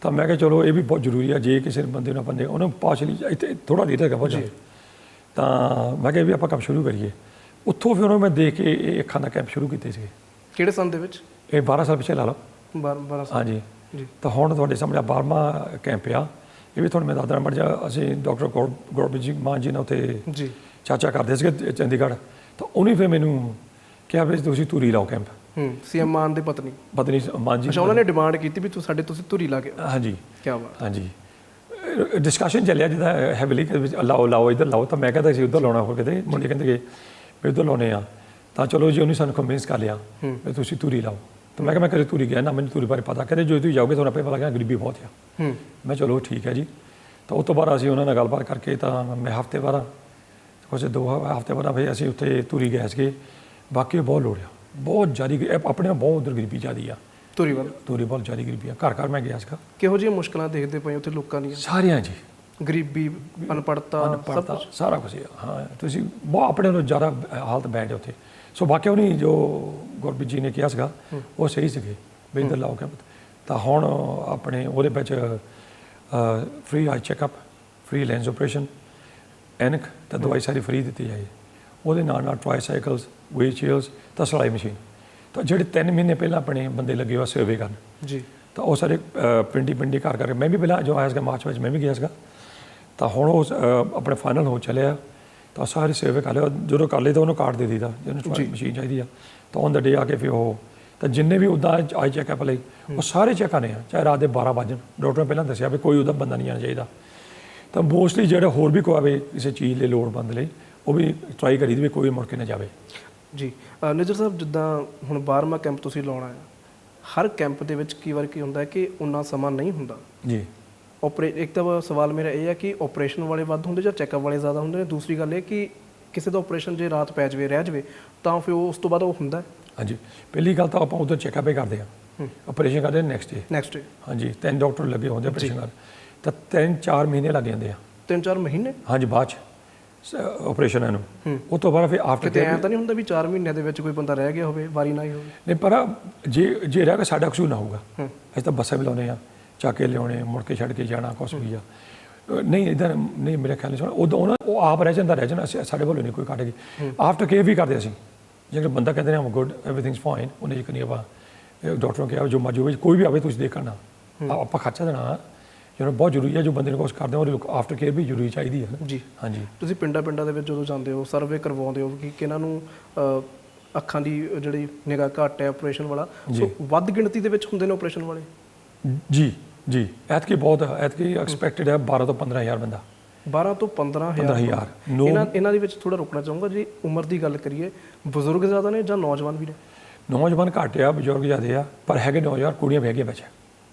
ਤਾਂ ਮੈਂ ਕਿਹਾ ਚਲੋ ਇਹ ਵੀ ਬਹੁਤ ਜ਼ਰੂਰੀ ਆ ਜੇ ਕਿਸੇ ਬੰਦੇ ਨੂੰ ਆਪਾਂ ਨੇ ਉਹਨੂੰ ਪਾਰਸ਼ਲੀ ਇੱਥੇ ਥੋੜਾ ਦੇਗਾ ਬਹੁਤ ਜ਼ਿਆਦਾ। ਤਾਂ ਮੈਂ ਕਿਹਾ ਵੀ ਆਪਾਂ ਕੰਮ ਸ਼ੁਰੂ ਕਰੀਏ। ਉੱਥੋਂ ਫਿਰ ਉਹਨੂੰ ਮੈਂ ਦੇਖ ਕੇ ਇਹ ਅੱਖਾਂ ਦਾ ਕੈਂਪ ਸ਼ੁਰੂ ਕੀਤੇ ਸੀਗੇ। ਕਿਹੜੇ ਸੰਨ ਦੇ ਵਿੱਚ? ਇਹ 12 ਸਾਲ ਪਿੱਛੇ ਲਾ ਲਓ। 12 12 ਸਾਲ। ਹਾਂਜੀ। ਜੀ। ਤਾਂ ਹੁਣ ਤੁਹਾਡੇ ਸਾਹਮਣੇ 12ਵਾਂ ਕੈਂਪ ਆ। ਇਹ ਵੀ ਤੁਹਾਨੂੰ ਮੈਂ ਦੱਸਦਾ ਮੜ ਜਾ ਅਸੀਂ ਡਾਕਟਰ ਗੌਰਵ ਜੀ ਮਾਨ ਜੀ ਨਾਲ ਉੱਥੇ ਜੀ। ਚਾਚਾ ਕਰਦੇ ਸੀਗੇ ਚੰਡੀਗੜ੍ਹ। ਤਾਂ ਉਹਨੇ ਫਿਰ ਮੈਨੂੰ ਕਿਹਾ ਵੀ ਤੁਸੀਂ ਧੂਰੀ ਲਾਓ ਕੈਂਪ ਹੂੰ ਸੀਐਮ ਮਾਨ ਦੀ ਪਤਨੀ। ਪਤਨੀ ਮਾਨ ਜੀ ਅੱਛਾ ਉਹਨਾਂ ਨੇ ਡਿਮਾਂਡ ਕੀਤੀ ਵੀ ਤੂੰ ਸਾਡੇ ਤੁਸੀਂ ਧੁਰੀ ਲਾ ਕੇ ਹਾਂਜੀ। ਕੀ ਬਾਤ। ਹਾਂਜੀ। ਡਿਸਕਸ਼ਨ ਚੱਲਿਆ ਜਿਹਦਾ ਹੈਵੀਲੀ ਕਿ ਵਿੱਚ ਲਾਓ ਲਾਓ ਇੱਧਰ ਲਾਓ ਤਾਂ ਮੈਂ ਕਹਿੰਦਾ ਸੀ ਉੱਧਰ ਲਾਉਣਾ ਹੋ ਕਿਤੇ ਮੁੰਡੇ ਕਹਿੰਦੇ ਕਿ ਵੀ ਉੱਧਰ ਲਾਉਣੇ ਆ। ਤਾਂ ਚਲੋ ਜੀ ਉਹਨੇ ਸਾਨੂੰ ਕਨਵਿੰਸ ਕਰ ਲਿਆ ਵੀ ਤੁਸੀਂ ਧੂਰੀ ਲਾਓ। ਤਾਂ ਮੈਂ ਕਿਹਾ ਮੈਂ ਕਦੇ ਧੂਰੀ ਗਿਆ ਨਾ ਮੈਨੂੰ ਧੂਰੀ ਬਾਰੇ ਪਤਾ। ਕਹਿੰਦੇ ਜੋ ਤੁਸੀਂ ਜਾਓਗੇ ਤੁਹਾਨੂੰ ਆਪੇ ਪਤਾ ਲੱਗੇਗਾ ਗਰੀਬੀ ਬਹੁਤ ਆ। ਮੈਂ ਚਲੋ ਠੀਕ ਹੈ ਜੀ। ਤਾਂ ਉਸ ਤੋਂ ਬਾਅਦ ਅਸੀਂ ਉਹਨਾਂ ਨਾਲ ਗੱਲਬਾਤ ਕਰਕੇ ਤਾਂ ਮੈਂ ਹਫ਼ਤੇ ਬਾਅਦ ਕੁਝ ਦੋ ਹਫ਼ਤੇ ਬਾਅਦ ਫਿਰ ਅਸੀਂ ਉੱਥੇ ਧੂਰੀ ਗਏ ਸੀਗੇ। ਬਾਕੀ ਬਹੁਤ ਲੋੜ ਆ। ਬਹੁਤ ਜ਼ਿਆਦਾ ਗਰੀ- ਇਹ ਆਪਣੇ ਆਪ ਬਹੁਤ ਉਧਰ ਗਰੀਬੀ ਜ਼ਿਆਦੀ ਆ। ਧੁਰੀ ਵੱਲ? ਧੂਰੀ ਬਹੁਤ ਜ਼ਿਆਦਾ ਗਰੀਬੀ ਆ। ਘਰ ਘਰ ਮੈਂ ਗਿਆ ਸੀਗਾ। ਕਿਹੋ ਜਿਹੀਆਂ ਮੁਸ਼ਕਲਾਂ ਦੇਖਦੇ ਪਏ ਉੱਥੇ ਲੋਕਾਂ ਦੀਆਂ? ਸਾਰਿਆਂ ਜੀ। ਗਰੀਬੀ ਅਨਪੜਤਾ ਸਭ ਪੜਤਾ ਸਾਰਾ ਕੁਝ ਹਾਂ ਤੁਸੀਂ ਬਹੁਤ ਆਪਣੇ ਨਾਲੋਂ ਜ਼ਿਆਦਾ ਹਾਲਤ ਬੈਡ ਹੈ ਉੱਥੇ। ਸੋ ਬਾਕੀ ਉਹਨੇ ਜੋ ਗੁਰਬੀਰ ਜੀ ਨੇ ਕਿਹਾ ਸੀਗਾ ਉਹ ਸਹੀ ਸੀਗੇ। ਵੀ ਇੱਧਰ ਲਾਓ ਕੈਂਪ ਤਾਂ ਹੁਣ ਆਪਣੇ ਉਹਦੇ ਵਿੱਚ free eye checkup free lens operation ਐਨਕ ਤਾਂ ਦਵਾਈ ਸਾਰੀ ਫ੍ਰੀ ਦਿੱਤੀ ਜਾਏ। ਉਹਦੇ ਨਾਲ ਨਾਲ ਟ੍ਰਾਈਸਾਈਕਲਸ ਵੀਲ ਚੇਅਰਸ ਤਾਂ ਸਿਲਾਈ ਮਸ਼ੀਨ ਤਾਂ ਜਿਹੜੇ 3 ਮਹੀਨੇ ਪਹਿਲਾਂ ਆਪਣੇ ਬੰਦੇ ਲੱਗੇ ਹੋਏ ਸਰਵੇ ਕਰਨ ਜੀ। ਤਾਂ ਉਹ ਸਾਰੇ ਪਿੰਡੀ ਪਿੰਡੀ ਘਰ ਕਰਕੇ ਮੈਂ ਵੀ ਪਹਿਲਾਂ ਜੋ ਆਇਆ ਸੀਗਾ ਮਾਰਚ ਵਿੱਚ ਮੈਂ ਵੀ ਗਿਆ ਸੀਗਾ। ਤਾਂ ਹੁਣ ਉਹ ਆਪਣੇ ਫਾਈਨਲ ਹੋ ਚੱਲਿਆ। ਤਾਂ ਸਾਰੀ ਸੇਵਾ ਕਰ ਲਿਆ ਜਦੋਂ ਕਰ ਲਈ ਤਾਂ ਉਹਨੂੰ ਕਾਰਡ ਦੇ ਦਿੱਤਾ ਜਿਹਨੂੰ ਮਸ਼ੀਨ ਚਾਹੀਦੀ ਆ। ਤਾਂ ਔਨ ਦਾ ਡੇ ਆ ਕੇ ਫਿਰ ਉਹ ਤਾਂ ਜਿੰਨੇ ਵੀ ਉਦਾਂ ਆਈ ਚੈੱਕਅਪ ਲਈ ਉਹ ਸਾਰੇ ਚੈੱਕ ਕਰਨੇ ਆ ਚਾਹੇ ਰਾਤ ਦੇ 12 ਵਜਣ ਡਾਕਟਰ ਨੇ ਪਹਿਲਾਂ ਦੱਸਿਆ ਵੀ ਕੋਈ ਉਹਦਾ ਬੰਦਾ ਨਹੀਂ ਆਣਾ ਚਾਹੀਦਾ। ਤਾਂ ਮੋਸਟਲੀ ਜਿਹੜੇ ਹੋਰ ਵੀ ਕੋਈ ਆਵੇ ਕਿਸੇ ਚੀਜ਼ ਲਈ ਲੋੜਵੰਦ ਲਈ ਉਹ ਵੀ ਟਰਾਈ ਕਰੀਦੀ ਵੀ ਕੋਈ ਮੁੜ ਕੇ ਨਾ ਜਾਵੇ। ਜੀ ਅ, ਨਿਜਰ ਸਾਹਿਬ ਜਿੱਦਾਂ ਹੁਣ 12ਵਾਂ ਕੈਂਪ ਤੁਸੀਂ ਲਾਉਣਾ ਹੈ ਹਰ ਕੈਂਪ ਦੇ ਵਿੱਚ ਕਈ ਵਾਰ ਕੀ ਹੁੰਦਾ ਹੈ ਕਿ ਉਨਾ ਸਮਾਂ ਨਹੀਂ ਹੁੰਦਾ। ਜੀ। ਆਪਰੇ ਇੱਕ ਤਾਂ ਸਵਾਲ ਮੇਰਾ ਇਹ ਹੈ ਕਿ ਆਪਰੇਸ਼ਨ ਵਾਲੇ ਵੱਧ ਹੁੰਦੇ ਜਾਂ ਚੈੱਕਅਪ ਵਾਲੇ ਜ਼ਿਆਦਾ ਹੁੰਦੇ ਨੇ? ਦੂਸਰੀ ਗੱਲ ਇਹ ਕਿ ਕਿਸੇ ਦਾ ਆਪਰੇਸ਼ਨ ਜੇ ਰਾਤ ਪੈ ਜਾਵੇ ਰਹਿ ਜਾਵੇ ਤਾਂ ਫਿਰ ਉਹ ਉਸ ਤੋਂ ਬਾਅਦ ਉਹ ਹੁੰਦਾ ਹਾਂਜੀ। ਪਹਿਲੀ ਗੱਲ ਤਾਂ ਆਪਾਂ ਉਦੋਂ ਚੈੱਕਅਪ ਹੀ ਕਰਦੇ ਆ ਆਪਰੇਸ਼ਨ ਕਰਦੇ ਨੈਕਸਟ ਡੇ ਨੈਕਸਟ ਡੇ ਹਾਂਜੀ ਤਿੰਨ ਡਾਕਟਰ ਲੱਗੇ ਹੁੰਦੇ ਆਪਰੇਸ਼ਨ ਕਰ ਤਾਂ ਤਿੰਨ ਚਾਰ ਮਹੀਨੇ ਲੱਗ ਜਾਂਦੇ ਆ। ਤਿੰਨ ਚਾਰ ਮਹੀਨੇ? ਹਾਂਜੀ ਬਾਅਦ ਚ। ਆਪਰੇਸ਼ਨ ਇਹਨੂੰ ਉਹ ਤੋਂ ਬਾਅਦ ਫਿਰ ਆਫਟਰ ਕਿਤੇ ਐਂ ਤਾਂ ਨਹੀਂ ਹੁੰਦਾ ਵੀ 4 ਮਹੀਨਿਆਂ ਦੇ ਵਿੱਚ ਕੋਈ ਬੰਦਾ ਰਹਿ ਗਿਆ ਹੋਵੇ ਵਾਰੀ ਨਾ ਹੀ ਹੋਵੇ? ਨਹੀਂ ਪਰ ਜੇ ਜੇ ਰਹਿ ਗਿਆ ਸਾਡਾ ਕਸੂਰ ਨਾ ਹੋਊਗਾ। ਅਸੀਂ ਤਾਂ ਬੱਸਾਂ ਵੀ ਲਾਉਨੇ ਆ ਚੱਕ ਕੇ ਲਿਆਉਣੇ ਮੁੜ ਕੇ ਛੱਡ ਕੇ ਜਾਣਾ ਕੁਛ ਵੀ ਆ। ਨਹੀਂ ਇਦਾਂ ਨਹੀਂ ਮੇਰੇ ਖਿਆਲ ਨਾਲ ਉਦੋਂ ਉਹਨਾਂ ਉਹ ਆਪ ਰਹਿ ਜਾਂਦਾ ਰਹਿ ਜਾਣਾ ਸਾਡੇ ਵੱਲੋਂ ਨਹੀਂ ਕੋਈ ਕੱਢੇਗੀ ਆਫਟਰ ਕੇਅਰ ਵੀ ਕਰਦੇ ਅਸੀਂ। ਜੇਕਰ ਬੰਦਾ ਕਹਿੰਦੇ ਨੇ ਆਮ ਗੁੱਡ ਐਵਰੀਥਿੰਗਸ ਫਾਈਨ ਉਹਨੇ ਜੀ ਕਨੀ ਆਪਾਂ ਡਾਕਟਰ ਨੂੰ ਕਿਹਾ ਜੋ ਮਰਜ਼ੀ ਹੋਵੇ ਕੋਈ ਵੀ ਆਵੇ ਤੁਸੀਂ ਦੇਖਣਾ ਆਪਾਂ ਖਰਚਾ ਦੇਣਾ। ਜਿਹੜਾ ਬਹੁਤ ਜ਼ਰੂਰੀ ਹੈ ਜੋ ਬੰਦੇ ਨੂੰ ਕੁਛ ਕਰਦੇ ਆ ਉਹਦੇ ਆਫਟਰ ਕੇਅਰ ਵੀ ਜ਼ਰੂਰੀ ਚਾਹੀਦੀ ਹੈ ਜੀ। ਹਾਂਜੀ। ਤੁਸੀਂ ਪਿੰਡਾਂ ਪਿੰਡਾਂ ਦੇ ਵਿੱਚ ਜਦੋਂ ਜਾਂਦੇ ਹੋ ਸਰਵੇ ਕਰਵਾਉਂਦੇ ਹੋ ਕਿ ਕਿਹਨਾਂ ਨੂੰ ਅ, ਅੱਖਾਂ ਦੀ ਜਿਹੜੀ ਨਿਗਾਹ ਘੱਟ ਹੈ ਆਪਰੇਸ਼ਨ ਵਾਲਾ ਸੋ ਵੱਧ ਗਿਣਤੀ ਦੇ ਵਿੱਚ ਹੁੰਦੇ ਨੇ ਆਪਰੇਸ਼ਨ ਵਾਲੇ? ਜੀ ਜੀ। ਐਤਕੀ ਬਹੁਤ ਐਤਕੀ ਐਕਸਪੈਕਟਡ ਹੈ 12 ਤੋਂ 15000 ਬੰਦਾ। 12 ਤੋਂ 15000 15000 ਨੋ ਇਹਨਾਂ ਇਹਨਾਂ ਦੇ ਵਿੱਚ ਥੋੜਾ ਰੁਕਣਾ ਚਾਹੂੰਗਾ ਜੀ ਉਮਰ ਦੀ ਗੱਲ ਕਰੀਏ ਬਜ਼ੁਰਗ ਜ਼ਿਆਦਾ ਨੇ ਜਾਂ ਨੌਜਵਾਨ ਵੀ ਨੇ? ਨੌਜਵਾਨ ਘੱਟ ਆ ਬਜ਼ੁਰਗ ਜ਼ਿਆਦੇ ਆ ਪਰ ਹੈਗੇ ਨੌਜਵਾਨ ਕੁੜੀਆਂ ਵੀ ਹੈਗੀਆਂ ਵਿੱਚ।